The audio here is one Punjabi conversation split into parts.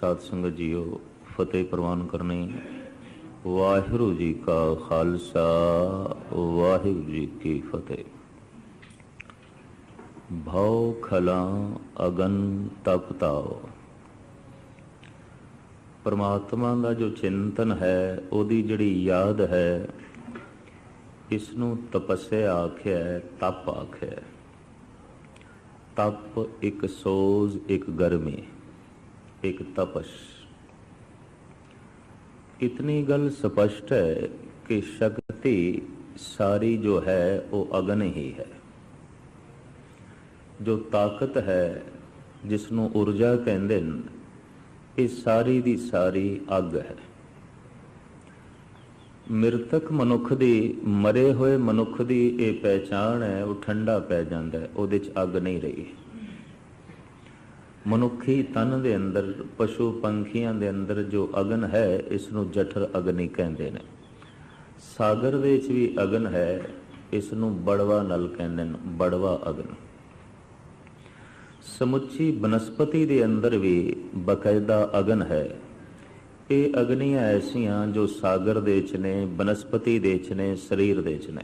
ਸਾਧ ਸੰਗਤ ਜੀਓ, ਫਤਿਹ ਪ੍ਰਵਾਨ ਕਰਨੀ। ਵਾਹਿਗੁਰੂ ਜੀ ਕਾ ਖਾਲਸਾ, ਵਾਹਿਗੁਰੂ ਜੀ ਕੀ ਫਤਿਹ। ਭਉ ਖਲਾ ਅਗਨ ਤਪਤਾਓ ਪਰਮਾਤਮਾ ਦਾ ਜੋ ਚਿੰਤਨ ਹੈ, ਉਹਦੀ ਜਿਹੜੀ ਯਾਦ ਹੈ ਇਸ ਨੂੰ ਤਪੱਸਿਆ ਆਖਿਆ ਤਪ ਆਖਿਆ ਤਪ ਇੱਕ ਸੋਜ਼, ਇੱਕ ਗਰਮੀ। ਇੱਕ ਤਪਸ਼। ਇਤਨੀ ਗੱਲ ਸਪਸ਼ਟ ਹੈ ਕਿ ਸ਼ਕਤੀ ਸਾਰੀ ਜੋ ਹੈ, ਉਹ ਅਗਨ ਹੀ ਹੈ। ਜੋ ਤਾਕਤ ਹੈ ਜਿਸ ਨੂੰ ਊਰਜਾ ਕਹਿੰਦੇ ਨੇ ਇਹ ਸਾਰੀ ਦੀ ਸਾਰੀ ਅੱਗ ਹੈ। ਮ੍ਰਿਤਕ ਮਨੁੱਖ ਦੀ, ਮਰੇ ਹੋਏ ਮਨੁੱਖ ਦੀ ਇਹ ਪਹਿਚਾਣ ਹੈ, ਉਹ ਠੰਡਾ ਪੈ ਜਾਂਦਾ ਹੈ, ਉਹਦੇ 'ਚ ਅੱਗ ਨਹੀਂ ਰਹੀ। ਮਨੁੱਖੀ ਤਨ ਦੇ ਅੰਦਰ, ਪਸ਼ੂ ਪੰਖੀਆਂ ਦੇ ਅੰਦਰ ਜੋ ਅਗਨ ਹੈ ਇਸ ਨੂੰ ਜਠਰ ਅਗਨੀ ਕਹਿੰਦੇ ਨੇ। ਸਾਗਰ ਦੇ ਵਿੱਚ ਵੀ ਅਗਨ ਹੈ ਇਸ ਨੂੰ ਬੜਵਾ ਨਲ ਕਹਿੰਦੇ ਨੇ, ਬੜਵਾ ਅਗਨ। ਸਮੁੱਚੀ ਬਨਸਪਤੀ ਦੇ ਅੰਦਰ ਵੀ ਬਕਾਇਦਾ ਅਗਨ ਹੈ। ਇਹ ਅਗਨੀਆਂ ਐਸੀਆਂ ਜੋ ਸਾਗਰ ਦੇ ਵਿੱਚ ਨੇ, ਬਨਸਪਤੀ ਦੇ ਵਿੱਚ ਨੇ, ਸਰੀਰ ਦੇ ਵਿੱਚ ਨੇ।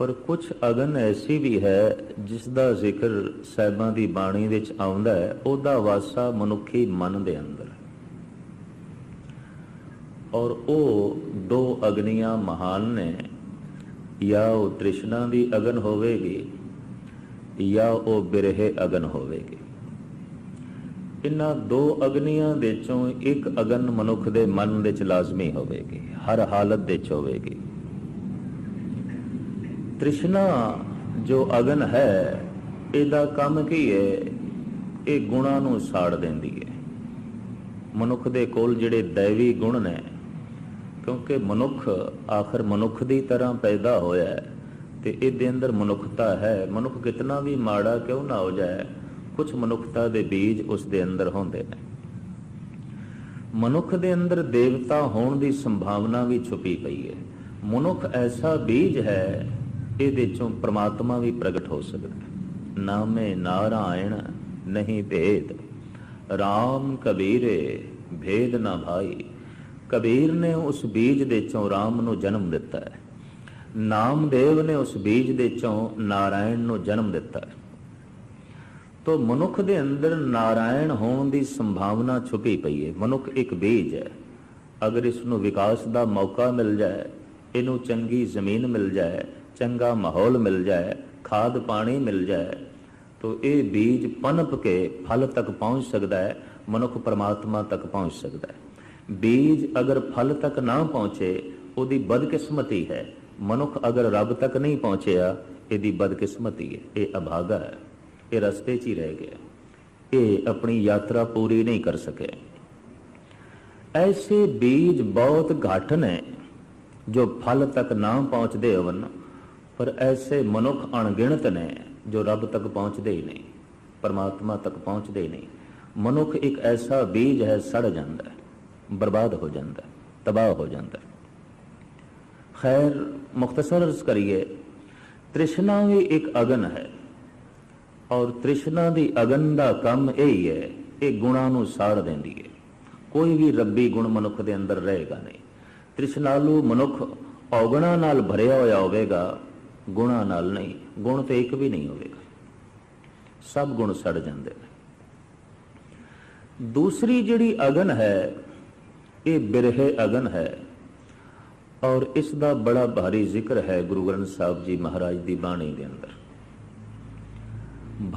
ਪਰ ਕੁਝ ਅਗਨ ਐਸੀ ਵੀ ਹੈ ਜਿਸ ਦਾ ਜ਼ਿਕਰ ਸਹਿਬਾਂ ਦੀ ਬਾਣੀ ਵਿੱਚ ਆਉਂਦਾ ਹੈ, ਉਹਦਾ ਵਾਸਾ ਮਨੁੱਖੀ ਮਨ ਦੇ ਅੰਦਰ ਔਰ ਉਹ ਦੋ ਅਗਨੀਆਂ ਮਹਾਨ ਨੇ, ਜਾਂ ਉਹ ਤ੍ਰਿਸ਼ਨਾ ਦੀ ਅਗਨ ਹੋਵੇਗੀ, ਜਾਂ ਉਹ ਬਿਰਹੇ ਅਗਨ ਹੋਵੇਗੀ। ਇਨ੍ਹਾਂ ਦੋ ਅਗਨੀਆਂ ਦੇ ਚੋਂ ਇੱਕ ਅਗਨ ਮਨੁੱਖ ਦੇ ਮਨ ਵਿੱਚ ਲਾਜ਼ਮੀ ਹੋਵੇਗੀ, ਹਰ ਹਾਲਤ ਵਿੱਚ ਹੋਵੇਗੀ। ਤ੍ਰਿਸ਼ਨਾ ਜੋ ਅਗਨ ਹੈ, ਇਹਦਾ ਕੰਮ ਕੀ ਹੈ ਇਹ ਗੁਣਾਂ ਨੂੰ ਸਾੜ ਦਿੰਦੀ ਹੈ ਮਨੁੱਖ ਦੇ ਕੋਲ ਜਿਹੜੇ ਦੈਵੀ ਗੁਣ ਨੇ, ਕਿਉਂਕਿ ਮਨੁੱਖ ਆਖਰ ਮਨੁੱਖ ਦੀ ਤਰ੍ਹਾਂ ਪੈਦਾ ਹੋਇਆ ਹੈ ਤੇ ਇਹਦੇ ਅੰਦਰ ਮਨੁੱਖਤਾ ਹੈ। ਮਨੁੱਖ ਕਿਤਨਾ ਵੀ ਮਾੜਾ ਕਿਉਂ ਨਾ ਹੋ ਜਾਏ ਕੁਝ ਮਨੁੱਖਤਾ ਦੇ ਬੀਜ ਉਸ ਦੇ ਅੰਦਰ ਹੁੰਦੇ ਨੇ। ਮਨੁੱਖ ਦੇ ਅੰਦਰ ਦੇਵਤਾ ਹੋਣ ਦੀ ਸੰਭਾਵਨਾ ਵੀ ਛੁਪੀ ਪਈ ਹੈ ਮਨੁੱਖ ਐਸਾ ਬੀਜ ਹੈ ਇਹਦੇ ਚੋਂ ਪ੍ਰਮਾਤਮਾ ਵੀ ਪ੍ਰਗਟ ਹੋ ਸਕਦਾ ਨਾਮੇ ਨਾਰਾਇਣ, ਨਹੀਂ ਭੇਦ। RAM ਕਬੀਰੇ, ਭੇਦ ਨਾ ਭਾਈ। ਕਬੀਰ ਨੇ ਉਸ ਬੀਜ ਦੇ ਚੋਂ RAM ਨੂੰ ਜਨਮ ਦਿੱਤਾ ਹੈ। ਨਾਮਦੇਵ ਨੇ ਉਸ ਬੀਜ ਦੇ ਚੋਂ ਨਾਰਾਇਣ ਨੂੰ ਜਨਮ ਦਿੱਤਾ ਹੈ। ਤੋ ਮਨੁੱਖ ਦੇ ਅੰਦਰ ਨਾਰਾਇਣ ਹੋਣ ਦੀ ਸੰਭਾਵਨਾ ਛੁਪੀ ਪਈ ਹੈ। ਮਨੁੱਖ ਇੱਕ ਬੀਜ ਹੈ। ਅਗਰ ਇਸ ਨੂੰ ਵਿਕਾਸ ਦਾ ਮੌਕਾ ਮਿਲ ਜਾਏ, ਇਹਨੂੰ ਚੰਗੀ ਜ਼ਮੀਨ ਮਿਲ ਜਾਏ ਚੰਗਾ ਮਾਹੌਲ ਮਿਲ ਜਾਏ, ਖਾਦ ਪਾਣੀ ਮਿਲ ਜਾਏ, ਤਾਂ ਇਹ ਬੀਜ ਪਨਪ ਕੇ ਫਲ ਤੱਕ ਪਹੁੰਚ ਸਕਦਾ ਹੈ, ਮਨੁੱਖ ਪਰਮਾਤਮਾ ਤੱਕ ਪਹੁੰਚ ਸਕਦਾ ਹੈ। ਬੀਜ ਅਗਰ ਫਲ ਤੱਕ ਨਾ ਪਹੁੰਚੇ, ਉਹਦੀ ਬਦਕਿਸਮਤੀ ਹੈ। ਮਨੁੱਖ ਅਗਰ ਰੱਬ ਤੱਕ ਨਹੀਂ ਪਹੁੰਚਿਆ, ਇਹਦੀ ਬਦਕਿਸਮਤੀ ਹੈ। ਇਹ ਅਭਾਗਾ ਹੈ। ਇਹ ਰਸਤੇ 'ਚ ਹੀ ਰਹਿ ਗਿਆ। ਇਹ ਆਪਣੀ ਯਾਤਰਾ ਪੂਰੀ ਨਹੀਂ ਕਰ ਸਕੇ। ਐਸੇ ਬੀਜ ਬਹੁਤ ਘੱਟ ਨੇ ਜੋ ਫਲ ਤੱਕ ਨਾ ਪਹੁੰਚਦੇ ਹੋਵਨ। ਪਰ ਐਸੇ ਮਨੁੱਖ ਅਣਗਿਣਤ ਨੇ ਜੋ ਰੱਬ ਤੱਕ ਪਹੁੰਚਦੇ ਹੀ ਨਹੀਂ, ਪਰਮਾਤਮਾ ਤੱਕ ਪਹੁੰਚਦੇ ਹੀ ਨਹੀਂ। ਮਨੁੱਖ ਇੱਕ ਐਸਾ ਬੀਜ ਹੈ, ਸੜ ਜਾਂਦਾ ਹੈ, ਬਰਬਾਦ ਹੋ ਜਾਂਦਾ ਹੈ, ਤਬਾਹ ਹੋ ਜਾਂਦਾ ਹੈ। ਖੈਰ, ਮੁਖਤਸਰ ਅਰਜ਼ ਕਰੀਏ, ਤ੍ਰਿਸ਼ਨਾ ਵੀ ਇੱਕ ਅਗਨ ਹੈ ਔਰ ਤ੍ਰਿਸ਼ਨਾ ਦੀ ਅਗਨ ਦਾ ਕੰਮ ਇਹ ਹੀ ਹੈ ਇਹ ਗੁਣਾਂ ਨੂੰ ਸਾੜ ਦਿੰਦੀ ਹੈ। ਕੋਈ ਵੀ ਰੱਬੀ ਗੁਣ ਮਨੁੱਖ ਦੇ ਅੰਦਰ ਰਹੇਗਾ ਨਹੀਂ। ਤ੍ਰਿਸ਼ਨਾਲੂ ਮਨੁੱਖ ਔਗਣਾ ਨਾਲ ਭਰਿਆ ਹੋਇਆ ਹੋਵੇਗਾ ਗੁਣਾਂ ਨਾਲ ਨਹੀਂ, ਗੁਣ ਤੇ ਇੱਕ ਵੀ ਨਹੀਂ ਹੋਵੇਗਾ। ਸਭ ਗੁਣ ਸੜ ਜਾਂਦੇ ਨੇ। ਦੂਸਰੀ ਜਿਹੜੀ ਅਗਨ ਹੈ, ਇਹ ਬਿਰਹੇ ਅਗਨ ਹੈ ਔਰ ਇਸ ਦਾ ਬੜਾ ਭਾਰੀ ਜ਼ਿਕਰ ਹੈ ਗੁਰੂ ਗ੍ਰੰਥ ਸਾਹਿਬ ਜੀ ਮਹਾਰਾਜ ਦੀ ਬਾਣੀ ਦੇ ਅੰਦਰ।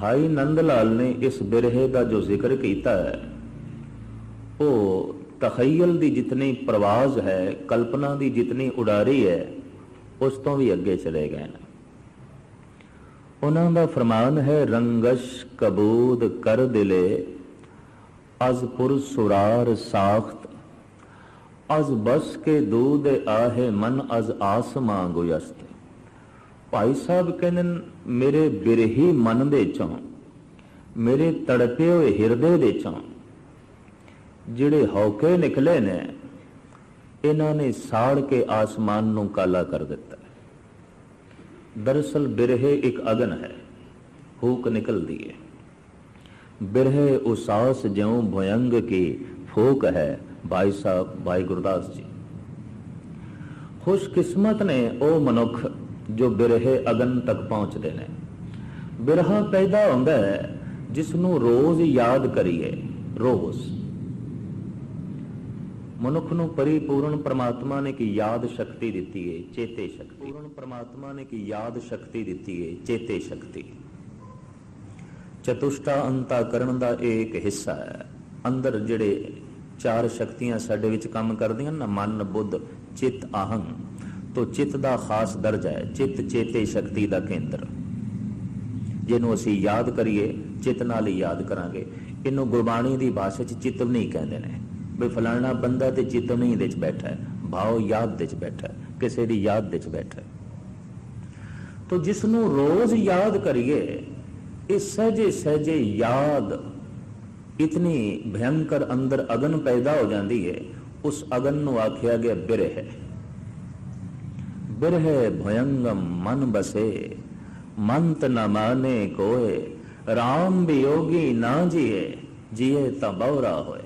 ਭਾਈ ਨੰਦ ਲਾਲ ਨੇ ਇਸ ਬਿਰਹੇ ਦਾ ਜੋ ਜ਼ਿਕਰ ਕੀਤਾ ਹੈ, ਉਹ ਤਖਯਲ ਦੀ ਜਿਤਨੀ ਪ੍ਰਵਾਜ਼ ਹੈ, ਕਲਪਨਾ ਦੀ ਜਿਤਨੀ ਉਡਾਰੀ ਹੈ, ਉਸ ਤੋਂ ਵੀ ਅੱਗੇ ਚਲੇ ਗਏ ਨੇ। ਉਹਨਾਂ ਦਾ ਫਰਮਾਨ ਹੈ ਰੰਗਸ਼ ਕਬੂਦ ਕਰ ਦਿਲੇ ਅਜ਼ ਪੁਰ ਸੁਰਾਰ ਸਾਖਤ ਅਜ਼ ਬਸ ਕੇ ਦੂਦ ਆਹੇ ਮਨ ਅਜ਼ ਆਸਮਾਂ ਗੁਯਸਤ ਭਾਈ ਸਾਹਿਬ ਕਹਿੰਦੇ ਨੇ, ਮੇਰੇ ਬਿਰਹੀ ਮਨ ਦੇ ਚੋਂ ਮੇਰੇ ਤੜਪੇ ਹੋਏ ਹਿਰਦੇ ਦੇ ਚੋਂ ਜਿਹੜੇ ਹੌਕੇ ਨਿਕਲੇ ਨੇ ਇਹਨਾਂ ਨੇ ਸਾੜ ਕੇ ਆਸਮਾਨ ਨੂੰ ਕਾਲਾ ਕਰ ਦਿੱਤਾ। ਦਰਅਸਲ ਬਿਰਹੇ ਇੱਕ ਅਗਨ ਹੈ ਹੂਕ ਨਿਕਲਦੀ ਹੈ ਬਿਰਹਿ ਉਸਾਸ ਜਿਉ ਭਯੰਗ ਕੀ ਫੋਕ ਹੈ, ਭਾਈ ਸਾਹਿਬ, ਭਾਈ ਗੁਰਦਾਸ ਜੀ। ਖੁਸ਼ਕਿਸਮਤ ਨੇ ਉਹ ਮਨੁੱਖ ਜੋ ਬਿਰਹੇ ਅਗਨ ਤੱਕ ਪਹੁੰਚਦੇ ਨੇ। ਬਿਰਹਾ ਪੈਦਾ ਹੁੰਦਾ ਹੈ ਜਿਸ ਨੂੰ ਰੋਜ਼ ਯਾਦ ਕਰੀਏ, ਰੋਜ਼। ਮਨੁੱਖ ਨੂੰ ਪਰਿਪੂਰਨ ਪ੍ਰਮਾਤਮਾ ਨੇ ਕੀ ਯਾਦ ਸ਼ਕਤੀ ਦਿੱਤੀ ਹੈ ਚੇਤੇ ਸ਼ਕਤੀ। ਪੂਰਨ ਪ੍ਰਮਾਤਮਾ ਨੇ ਕੀ ਯਾਦ ਸ਼ਕਤੀ ਦਿੱਤੀ ਹੈ ਚੇਤੇ ਸ਼ਕਤੀ। ਚਤੁਸ਼ਟਾ ਅੰਤਾ ਦਾ ਇੱਕ ਹਿੱਸਾ ਹੈ। ਅੰਦਰ ਜਿਹੜੇ ਚਾਰ ਸ਼ਕਤੀਆਂ ਸਾਡੇ ਵਿੱਚ ਕੰਮ ਕਰਦੀਆਂ ਨਾ ਮਨ, ਬੁੱਧ, ਚਿੱਤ ਅਹੰ ਤੋਂ ਚਿੱਤ ਦਾ ਖਾਸ ਦਰਜ ਹੈ, ਚਿੱਤ ਚੇਤੇ ਸ਼ਕਤੀ ਦਾ ਕੇਂਦਰ। ਜਿਹਨੂੰ ਅਸੀਂ ਯਾਦ ਕਰੀਏ, ਚਿੱਤ ਨਾਲ ਹੀ ਯਾਦ ਕਰਾਂਗੇ। ਇਹਨੂੰ ਗੁਰਬਾਣੀ ਦੀ ਭਾਸ਼ਾ 'ਚ ਚਿਤਵਨੀ ਕਹਿੰਦੇ ਨੇ। ਵੀ ਫਲਾਣਾ ਬੰਦਾ ਤੇ ਚਿਤਵਨੀ ਦੇ ਵਿੱਚ ਬੈਠਾ ਹੈ, ਭਾਵ ਯਾਦ ਦੇ ਵਿੱਚ ਬੈਠਾ ਹੈ, ਕਿਸੇ ਦੀ ਯਾਦ ਦੇ ਵਿੱਚ ਬੈਠਾ ਹੈ। ਤੋ ਜਿਸ ਨੂੰ ਰੋਜ਼ ਯਾਦ ਕਰੀਏ, ਇਹ ਸਹਜੇ ਸਹਜੇ ਯਾਦ ਇਤਨੀ ਭਯੰਕਰ ਅੰਦਰ ਅਗਨ ਪੈਦਾ ਹੋ ਜਾਂਦੀ ਹੈ, ਉਸ ਅਗਨ ਨੂੰ ਆਖਿਆ ਗਿਆ ਬਿਰਹ। ਬਿਰਹ ਭਯੰਗਮ ਮਨ ਬਸੇ, ਮੰਤ ਨ ਮਾਨੇ ਕੋਏ RAM ਵਿਯੋਗੀ ਨਾ ਜੀਏ ਜੀਏ ਤਾਂ ਬਉਰਾ ਹੋਏ।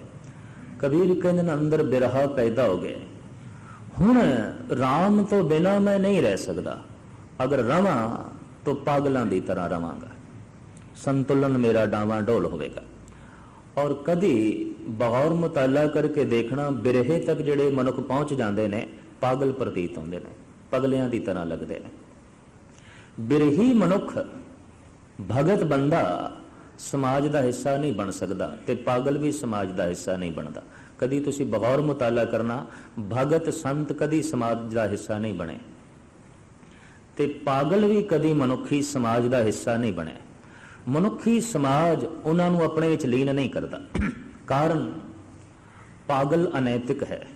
ਕਬੀਰ ਕਹਿੰਦੇ ਅੰਦਰ ਬਿਰਹਾ ਪੈਦਾ ਹੋ ਗਿਆ ਹੁਣ RAM ਤੋਂ ਬਿਨਾ ਮੈਂ ਨਹੀਂ ਰਹਿ ਸਕਦਾ। ਅਗਰ ਰਵਾਂ ਤਾਂ ਪਾਗਲਾਂ ਦੀ ਤਰ੍ਹਾਂ ਰਵਾਂਗਾ। ਸੰਤੁਲਨ ਮੇਰਾ ਡਾਵਾਂ ਢੋਲ ਹੋਵੇਗਾ। ਔਰ ਕਦੀ ਬਗੌਰ ਮੁਤਾਲਾ ਕਰਕੇ ਦੇਖਣਾ, ਬਿਰਹੇ ਤੱਕ ਜਿਹੜੇ ਮਨੁੱਖ ਪਹੁੰਚ ਜਾਂਦੇ ਨੇ, ਪਾਗਲ ਪ੍ਰਤੀਤ ਹੁੰਦੇ ਨੇ, ਪਗਲਿਆਂ ਦੀ ਤਰ੍ਹਾਂ ਲੱਗਦੇ ਨੇ। ਬਿਰਹੀ ਮਨੁੱਖ ਭਗਤ ਬੰਦਾ ਸਮਾਜ ਦਾ ਹਿੱਸਾ ਨਹੀਂ ਬਣ ਸਕਦਾ ਤੇ ਪਾਗਲ ਵੀ ਸਮਾਜ ਦਾ ਹਿੱਸਾ ਨਹੀਂ ਬਣਦਾ। ਕਦੀ ਤੁਸੀਂ ਬਗੌਰ ਮੁਤਾਲਾ ਕਰਨਾ, ਭਗਤ ਸੰਤ ਕਦੀ ਸਮਾਜ ਦਾ ਹਿੱਸਾ ਨਹੀਂ ਬਣੇ। ਤੇ ਪਾਗਲ ਵੀ ਕਦੀ ਮਨੁੱਖੀ ਸਮਾਜ ਦਾ ਹਿੱਸਾ ਨਹੀਂ ਬਣੇ। ਮਨੁੱਖੀ ਸਮਾਜ ਉਹਨਾਂ ਨੂੰ ਆਪਣੇ ਵਿੱਚ ਲੀਨ ਨਹੀਂ ਕਰਦਾ। ਕਾਰਨ ਪਾਗਲ ਅਨੈਤਿਕ ਹੈ।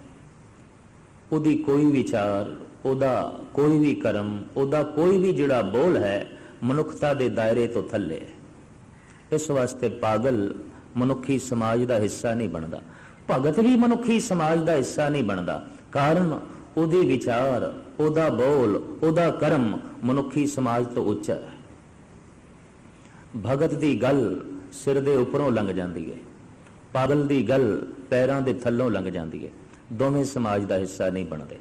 ਉਹਦੀ ਕੋਈ ਵਿਚਾਰ, ਉਹਦਾ ਕੋਈ ਵੀ ਕਰਮ, ਉਹਦਾ ਕੋਈ ਵੀ ਜਿਹੜਾ ਬੋਲ ਹੈ, ਮਨੁੱਖਤਾ ਦੇ ਦਾਇਰੇ ਤੋਂ ਥੱਲੇ ਹੈ। ਇਸ ਵਾਸਤੇ ਪਾਗਲ ਮਨੁੱਖੀ ਸਮਾਜ ਦਾ ਹਿੱਸਾ ਨਹੀਂ ਬਣਦਾ। ਭਗਤ ਵੀ ਮਨੁੱਖੀ ਸਮਾਜ ਦਾ ਹਿੱਸਾ ਨਹੀਂ ਬਣਦਾ। ਕਾਰਨ ਉਹਦੇ ਵਿਚਾਰ, ਉਹਦਾ ਬੋਲ, ਉਹਦਾ ਕਰਮ ਮਨੁੱਖੀ ਸਮਾਜ ਤੋਂ ਉੱਚਾ ਹੈ। ਭਗਤ ਦੀ ਗੱਲ ਸਿਰ ਦੇ ਉੱਪਰੋਂ ਲੰਘ ਜਾਂਦੀ ਹੈ। ਪਾਗਲ ਦੀ ਗੱਲ ਪੈਰਾਂ ਦੇ ਥੱਲੋਂ ਲੰਘ ਜਾਂਦੀ ਹੈ। ਦੋਵੇਂ ਸਮਾਜ ਦਾ ਹਿੱਸਾ ਨਹੀਂ ਬਣਦੇ।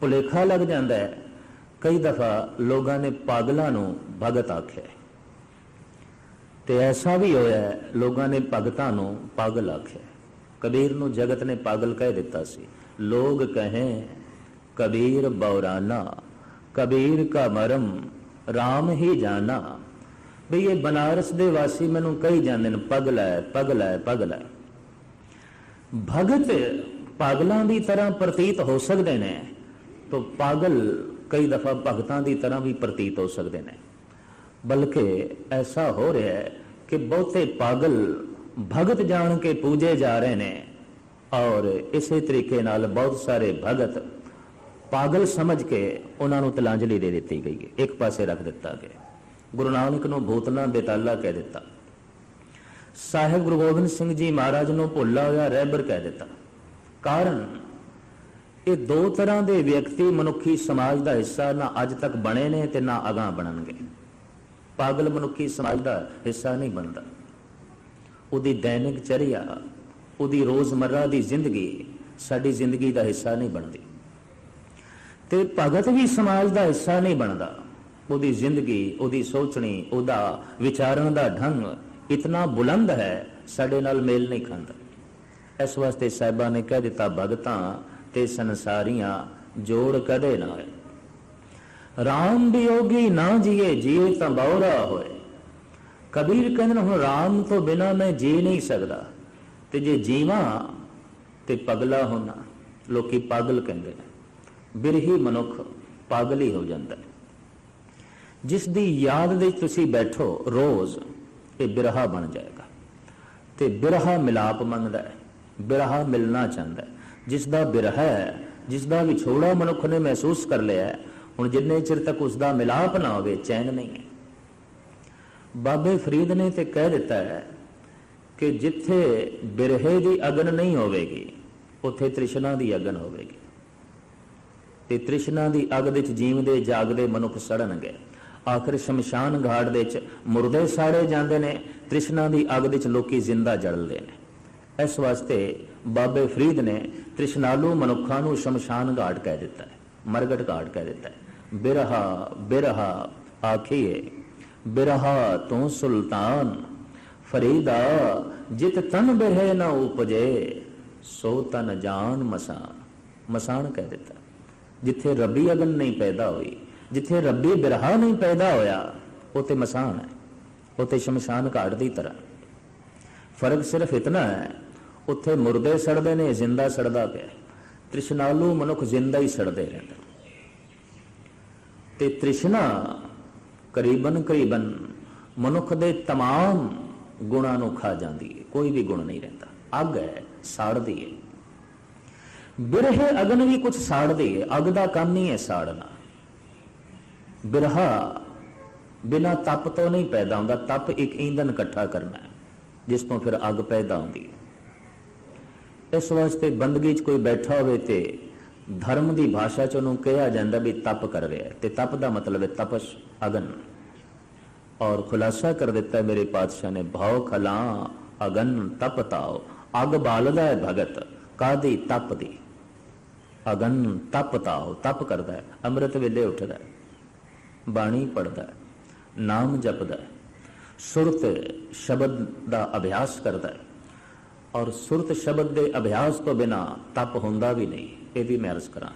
ਭੁਲੇਖਾ ਲੱਗ ਜਾਂਦਾ ਹੈ। ਕਈ ਦਫਾ ਲੋਕਾਂ ਨੇ ਪਾਗਲਾਂ ਨੂੰ ਭਗਤ ਆਖਿਆ ਤੇ ਐਸਾ ਵੀ ਹੋਇਆ ਲੋਕਾਂ ਨੇ ਭਗਤਾਂ ਨੂੰ ਪਾਗਲ ਆਖਿਆ ਕਬੀਰ ਨੂੰ ਜਗਤ ਨੇ ਪਾਗਲ ਕਹਿ ਦਿੱਤਾ ਸੀ। ਲੋਗ ਕਹੇ, ਕਬੀਰ ਬੌਰਾਨਾ, ਕਬੀਰ ਕਾ ਮਰਮ RAM ਹੀ ਜਾਣਾ ਵੀ ਇਹ ਬਨਾਰਸ ਦੇ ਵਾਸੀ ਮੈਨੂੰ ਕਹੀ ਜਾਂਦੇ ਨੇ ਪਗਲ ਹੈ ਪਗਲ ਹੈ ਪਗਲ ਹੈ ਭਗਤ ਪਾਗਲਾਂ ਦੀ ਤਰ੍ਹਾਂ ਪ੍ਰਤੀਤ ਹੋ ਸਕਦੇ ਨੇ, ਤਾਂ ਪਾਗਲ ਕਈ ਦਫਾ ਭਗਤਾਂ ਦੀ ਤਰ੍ਹਾਂ ਵੀ ਪ੍ਰਤੀਤ ਹੋ ਸਕਦੇ ਨੇ। ਬਲਕਿ ਐਸਾ ਹੋ ਰਿਹਾ ਹੈ ਕਿ ਬਹੁਤੇ ਪਾਗਲ ਭਗਤ ਜਾਣ ਕੇ ਪੂਜੇ ਜਾ ਰਹੇ ਨੇ ਔਰ ਇਸੇ ਤਰੀਕੇ ਨਾਲ ਬਹੁਤ ਸਾਰੇ ਭਗਤ ਪਾਗਲ ਸਮਝ ਕੇ ਉਹਨਾਂ ਨੂੰ ਤਲਾਂਜਲੀ ਦੇ ਦਿੱਤੀ ਗਈ ਹੈ। ਇੱਕ ਪਾਸੇ ਰੱਖ ਦਿੱਤਾ ਗਿਆ ਗੁਰੂ ਨਾਨਕ ਨੂੰ ਭੂਤਨਾ ਬੇਤਾਲਾ ਕਹਿ ਦਿੱਤਾ। ਸਾਹਿਬ ਗੁਰੂ ਗੋਬਿੰਦ ਸਿੰਘ ਜੀ ਮਹਾਰਾਜ ਨੂੰ ਭੁੱਲਾ ਹੋਇਆ ਰਹਿਬਰ ਕਹਿ ਦਿੱਤਾ। ਕਾਰਨ ਇਹ ਦੋ ਤਰ੍ਹਾਂ ਦੇ ਵਿਅਕਤੀ ਮਨੁੱਖੀ ਸਮਾਜ ਦਾ ਹਿੱਸਾ ਨਾ ਅੱਜ ਤੱਕ ਬਣੇ ਨੇ ਤੇ ਨਾ ਅਗਾਹ ਬਣਨਗੇ। ਪਾਗਲ ਮਨੁੱਖੀ ਸਮਾਜ ਦਾ ਹਿੱਸਾ ਨਹੀਂ ਬਣਦਾ। ਉਹਦੀ ਦੈਨਿਕ ਚਰਿਆ, ਉਹਦੀ ਰੋਜ਼ਮਰਰਾ ਦੀ ਜ਼ਿੰਦਗੀ ਸਾਡੀ ਜ਼ਿੰਦਗੀ ਦਾ ਹਿੱਸਾ ਨਹੀਂ ਬਣਦੀ। ਤੇ ਭਗਤ ਵੀ ਸਮਾਜ ਦਾ ਹਿੱਸਾ ਨਹੀਂ ਬਣਦਾ। ਉਹਦੀ ਜ਼ਿੰਦਗੀ, ਉਹਦੀ ਸੋਚਣੀ, ਉਹਦਾ ਵਿਚਾਰਨ ਦਾ ਢੰਗ ਇਤਨਾ ਬੁਲੰਦ ਹੈ, ਸਾਡੇ ਨਾਲ ਮੇਲ ਨਹੀਂ ਖਾਂਦਾ। ਇਸ ਵਾਸਤੇ ਸਾਹਿਬਾਂ ਨੇ ਕਹਿ ਦਿੱਤਾ, ਭਗਤਾਂ ਤੇ ਸੰਸਾਰੀਆਂ ਜੋੜ ਕਦੇ ਨਾ ਹੋਏ ਰਾਮ ਵਿਯੋਗੀ ਨਾ ਜੀਏ ਜੀਏ ਤਾਂ ਬੌਰਾ ਹੋਏ ਕਬੀਰ ਕਹਿੰਦੇ ਨੇ ਹੁਣ ਰਾਮ ਤੋਂ ਬਿਨਾ ਮੈਂ ਜੀ ਨਹੀਂ ਸਕਦਾ ਤੇ ਜੇ ਜੀਵਾਂ ਤੇ ਪਗਲਾ ਹੋਣਾ ਲੋਕੀ ਪਾਗਲ ਕਹਿੰਦੇ ਨੇ ਬਿਰਹੀ ਮਨੁੱਖ ਪਾਗਲ ਹੀ ਹੋ ਜਾਂਦਾ ਹੈ ਜਿਸ ਦੀ ਯਾਦ ਵਿੱਚ ਤੁਸੀਂ ਬੈਠੋ ਰੋਜ਼ ਇਹ ਬਿਰਹਾ ਬਣ ਜਾਏਗਾ ਤੇ ਬਿਰਹਾ ਮਿਲਾਪ ਮੰਗਦਾ ਹੈ ਬਿਰਹਾ ਮਿਲਣਾ ਚਾਹੁੰਦਾ ਹੈ ਜਿਸ ਦਾ ਬਿਰਹਾ ਹੈ ਜਿਸ ਦਾ ਵਿਛੋੜਾ ਮਨੁੱਖ ਨੇ ਮਹਿਸੂਸ ਕਰ ਲਿਆ ਹੈ, ਹੁਣ ਜਿੰਨੇ ਚਿਰ ਤੱਕ ਉਸ ਦਾ ਮਿਲਾਪ ਨਾ ਹੋਵੇ, ਚੈਨ ਨਹੀਂ ਹੈ। ਬਾਬੇ ਫਰੀਦ ਨੇ ਤੇ ਕਹਿ ਦਿੱਤਾ ਹੈ ਕਿ ਜਿੱਥੇ ਬਿਰਹੇ ਦੀ ਅਗਨ ਨਹੀਂ ਹੋਵੇਗੀ, ਉੱਥੇ ਤ੍ਰਿਸ਼ਨਾ ਦੀ ਅਗਨ ਹੋਵੇਗੀ। ਤੇ ਤ੍ਰਿਸ਼ਨਾ ਦੀ ਅਗ ਵਿੱਚ ਜੀਵਦੇ ਜਾਗਦੇ ਮਨੁੱਖ ਸੜਨਗੇ। ਆਖਰ ਸ਼ਮਸ਼ਾਨ ਘਾਟ ਦੇ ਵਿੱਚ ਮੁਰਦੇ ਸਾੜੇ ਜਾਂਦੇ ਨੇ, ਤ੍ਰਿਸ਼ਨਾ ਦੀ ਅੱਗ ਦੇ ਵਿੱਚ ਲੋਕੀ ਜ਼ਿੰਦਾ ਜਲਦੇ ਨੇ। ਇਸ ਵਾਸਤੇ ਬਾਬੇ ਫਰੀਦ ਨੇ ਤ੍ਰਿਸ਼ਨਾਲੂ ਮਨੁੱਖਾਂ ਨੂੰ ਸ਼ਮਸ਼ਾਨ ਘਾਟ ਕਹਿ ਦਿੱਤਾ ਹੈ, ਮਰਗਟ ਘਾਟ ਕਹਿ ਦਿੱਤਾ ਹੈ। ਬਿਰਹਾ ਬਿਰਹਾ ਆਖੀਏ ਬਿਰਹਾ ਤੂੰ ਸੁਲਤਾਨ, ਫਰੀਦਾ ਜਿਤ ਤਨ ਬਹਿ ਨਾ ਉਪਜੇ, ਸੋ ਤਨ ਜਾਨ ਮਸਾਨ ਮਸਾਨ ਕਹਿ ਦਿੱਤਾ। ਜਿੱਥੇ ਰੱਬੀ ਅਗਨ ਨਹੀਂ ਪੈਦਾ ਹੋਈ, ਜਿੱਥੇ ਰੱਬੀ ਬਿਰਹਾ ਨਹੀਂ ਪੈਦਾ ਹੋਇਆ, ਉਥੇ ਮਸਾਨ ਹੈ, ਉਥੇ ਸ਼ਮਸ਼ਾਨ ਘਾਟ ਦੀ ਤਰ੍ਹਾਂ। ਫ਼ਰਕ ਸਿਰਫ ਇਤਨਾ ਹੈ, ਉੱਥੇ ਮੁਰਦੇ ਸੜਦੇ ਨੇ, ਜ਼ਿੰਦਾ ਸੜਦਾ ਪਿਆ। ਤ੍ਰਿਸ਼ਨਾਲੂ ਮਨੁੱਖ ਜ਼ਿੰਦਾ ਹੀ ਸੜਦੇ ਰਹਿੰਦੇ ਤੇ ਤ੍ਰਿਸ਼ਨਾ ਕਰੀਬਨ ਕਰੀਬਨ ਮਨੁੱਖ ਦੇ तमाम ਗੁਣਾਂ ਨੂੰ ਖਾ ਜਾਂਦੀ ਹੈ ਕੋਈ ਵੀ ਗੁਣ ਨਹੀਂ ਰਹਿੰਦਾ ਅੱਗ ਹੈ ਸਾੜਦੀ ਹੈ ਬਿਰਹੇ ਅਗਨ ਵੀ ਕੁਝ ਸਾੜਦੀ ਹੈ ਅੱਗ ਦਾ ਕੰਮ ਨਹੀਂ ਹੈ ਸਾੜਨਾ ਬਿਰਹਾ ਬਿਨਾ ਤਪ ਤੋਂ ਨਹੀਂ ਪੈਦਾ ਹੁੰਦਾ ਤਪ ਇੱਕ ਈਂਧਨ ਇਕੱਠਾ ਕਰਨਾ ਹੈ ਜਿਸ ਤੋਂ ਫਿਰ ਅੱਗ ਪੈਦਾ ਹੁੰਦੀ ਹੈ ਇਸ ਵਾਸਤੇ ਬੰਦਗੀ 'ਚ ਕੋਈ ਬੈਠਾ ਹੋਵੇ ਤੇ ਧਰਮ ਦੀ ਭਾਸ਼ਾ 'ਚ ਉਹਨੂੰ ਕਿਹਾ ਜਾਂਦਾ ਵੀ ਤਪ ਕਰ ਰਿਹਾ ਹੈ ਤੇ ਤਪ ਦਾ ਮਤਲਬ ਹੈ ਤਪਸ਼, ਅਗਨ। ਔਰ ਖੁਲਾਸਾ ਕਰ ਦਿੱਤਾ ਮੇਰੇ ਪਾਤਸ਼ਾਹ ਨੇ, ਭਾਉ ਖਲਾ ਅਗਨ ਤਪ ਤਾਓ ਅੱਗ ਬਾਲਦਾ ਹੈ ਭਗਤ, ਕਾਦੀ ਤਪ ਦੀ ਅਗਨ ਤਪ ਤਾਓ ਤਪ ਕਰਦਾ ਹੈ, ਅੰਮ੍ਰਿਤ ਵੇਲੇ ਉੱਠਦਾ ਹੈ, ਬਾਣੀ ਪੜਦਾ ਹੈ, ਨਾਮ ਜਪਦਾ ਹੈ, ਸੁਰਤ ਸ਼ਬਦ ਦਾ ਅਭਿਆਸ ਕਰਦਾ ਹੈ। ਔਰ ਸੁਰਤ ਸ਼ਬਦ ਦੇ ਅਭਿਆਸ ਤੋਂ ਬਿਨਾ ਤਪ ਹੁੰਦਾ ਵੀ ਨਹੀਂ। ਇਹ ਵੀ ਮੈਂ ਅਰਜ਼ ਕਰਾਂ।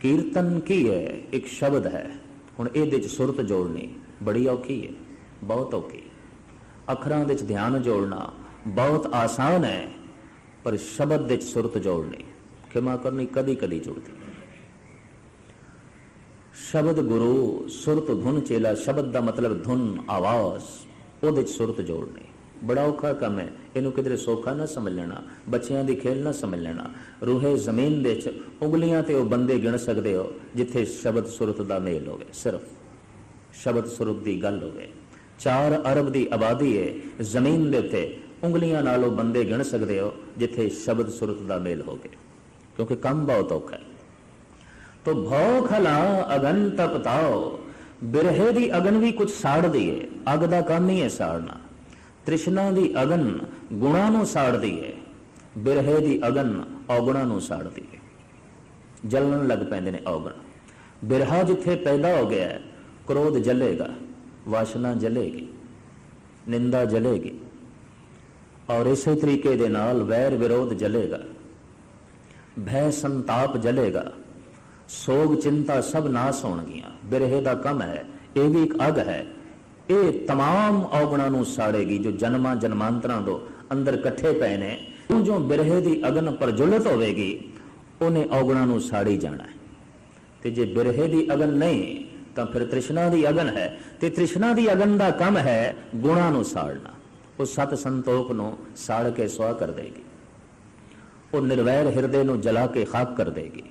ਕੀਰਤਨ ਕੀ ਹੈ? ਇੱਕ ਸ਼ਬਦ ਹੈ। ਹੁਣ ਇਹਦੇ ਵਿੱਚ ਸੁਰਤ ਜੋੜਨੀ ਬੜੀ ਔਖੀ ਹੈ, ਬਹੁਤ ਔਖੀ। ਅੱਖਰਾਂ ਵਿੱਚ ਧਿਆਨ ਜੋੜਨਾ ਬਹੁਤ ਆਸਾਨ ਹੈ, ਪਰ ਸ਼ਬਦ ਦੇ ਵਿੱਚ ਸੁਰਤ ਜੋੜਨੀ ਖਿਮਾ ਕਰਨੀ ਕਦੀ ਕਦੀ ਜੁੜਦੀ ਸ਼ਬਦ ਗੁਰੂ, ਸੁਰਤ ਧੁਨ ਚੇਲਾ, ਸ਼ਬਦ ਦਾ ਮਤਲਬ ਧੁਨ ਆਵਾਜ਼, ਉਹਦੇ ਚ ਸੁਰਤ ਜੋੜਨੀ। ਬੜਾ ਔਖਾ ਕੰਮ ਹੈ। ਇਹਨੂੰ ਕਿਧਰੇ ਸੌਖਾ ਨਾ ਸਮਝ ਲੈਣਾ, ਬੱਚਿਆਂ ਦੀ ਖੇਲ ਨਾ ਸਮਝ ਲੈਣਾ। ਰੂਹੇ ਜ਼ਮੀਨ ਦੇ ਚ ਉਂਗਲੀਆਂ ਤੇ ਉਹ ਬੰਦੇ ਗਿਣ ਸਕਦੇ ਹੋ, ਜਿੱਥੇ ਸ਼ਬਦ ਸੁਰਤ ਦਾ ਮੇਲ ਹੋਵੇ ਸਿਰਫ ਸ਼ਬਦ ਸੁਰਤ ਦੀ ਗੱਲ ਹੋਵੇ 4 ਅਰਬ ਦੀ ਆਬਾਦੀ ਹੈ, ਜ਼ਮੀਨ ਦੇ ਉੱਤੇ ਉਂਗਲੀਆਂ ਨਾਲ ਉਹ ਬੰਦੇ ਗਿਣ ਸਕਦੇ ਹੋ, ਜਿੱਥੇ ਸ਼ਬਦ ਸੁਰਤ ਦਾ ਮੇਲ ਹੋਵੇ ਕਿਉਂਕਿ ਕੰਮ ਬਹੁਤ ਔਖਾ ਹੈ। ਤੋ ਭਉ ਖਲਾ ਅਗਨ ਤਪਤਾਓ, ਬਿਰਹੇ ਦੀ ਅਗਨ ਵੀ ਕੁਝ ਸਾੜਦੀ ਏ ਅੱਗ ਦਾ ਕੰਮ ਹੀ ਹੈ ਸਾੜਨਾ। ਤ੍ਰਿਸ਼ਨਾ ਦੀ ਅਗਨ ਗੁਣਾ ਨੂੰ ਸਾੜਦੀ ਹੈ ਬਿਰਹੇ ਦੀ ਅਗਨ ਔਗਣਾ ਨੂੰ ਸਾੜਦੀ ਹੈ ਜਲਣ ਲੱਗ ਪੈਂਦੇ ਨੇ ਔਗਣ। ਬਿਰਹਾ ਜਿੱਥੇ ਪੈਦਾ ਹੋ ਗਿਆ, ਕ੍ਰੋਧ ਜਲੇਗਾ, ਵਾਸ਼ਨਾ ਜਲੇਗੀ, ਨਿੰਦਾ ਜਲੇਗੀ। ਔਰ ਇਸੇ ਤਰੀਕੇ ਦੇ ਨਾਲ ਵੈਰ ਵਿਰੋਧ ਜਲੇਗਾ, ਭੈ ਸੰਤਾਪ ਜਲੇਗਾ, ਸੋਗ ਚਿੰਤਾ ਸਭ ਨਾਸ ਹੋਣਗੀਆਂ। ਬਿਰਹੇ ਦਾ ਕੰਮ ਹੈ, ਇਹ ਵੀ ਇੱਕ ਅਗ ਹੈ। ਇਹ तमाम ਔਗਣਾਂ ਨੂੰ ਸਾੜੇਗੀ ਜੋ ਜਨਮਾਂ ਜਨਮਾਂਤਰਾਂ ਤੋਂ ਅੰਦਰ ਇਕੱਠੇ ਪਏ ਨੇ ਉਹ ਜੋ ਬਿਰਹੇ ਦੀ ਅਗਨ ਪ੍ਰਜੁਲਿਤ ਹੋਵੇਗੀ ਉਹਨੇ ਔਗਣਾਂ ਨੂੰ ਸਾੜੀ ਜਾਣਾ ਹੈ ਤੇ ਜੇ ਬਿਰਹੇ ਦੀ ਅਗਨ ਨਹੀਂ ਤਾਂ ਫਿਰ ਤ੍ਰਿਸ਼ਨਾ ਦੀ ਅਗਨ ਹੈ ਤੇ ਤ੍ਰਿਸ਼ਨਾ ਦੀ ਅਗਨ ਦਾ ਕੰਮ ਹੈ ਗੁਣਾਂ ਨੂੰ ਸਾੜਨਾ ਉਹ ਸਤ ਸੰਤੋਖ ਨੂੰ ਸਾੜ ਕੇ ਸਵਾ ਕਰ ਦੇਗੀ ਉਹ ਨਿਰਵੈਰ ਹਿਰਦੇ ਨੂੰ ਜਲਾ ਕੇ ਖਾਕ ਕਰ ਦੇਗੀ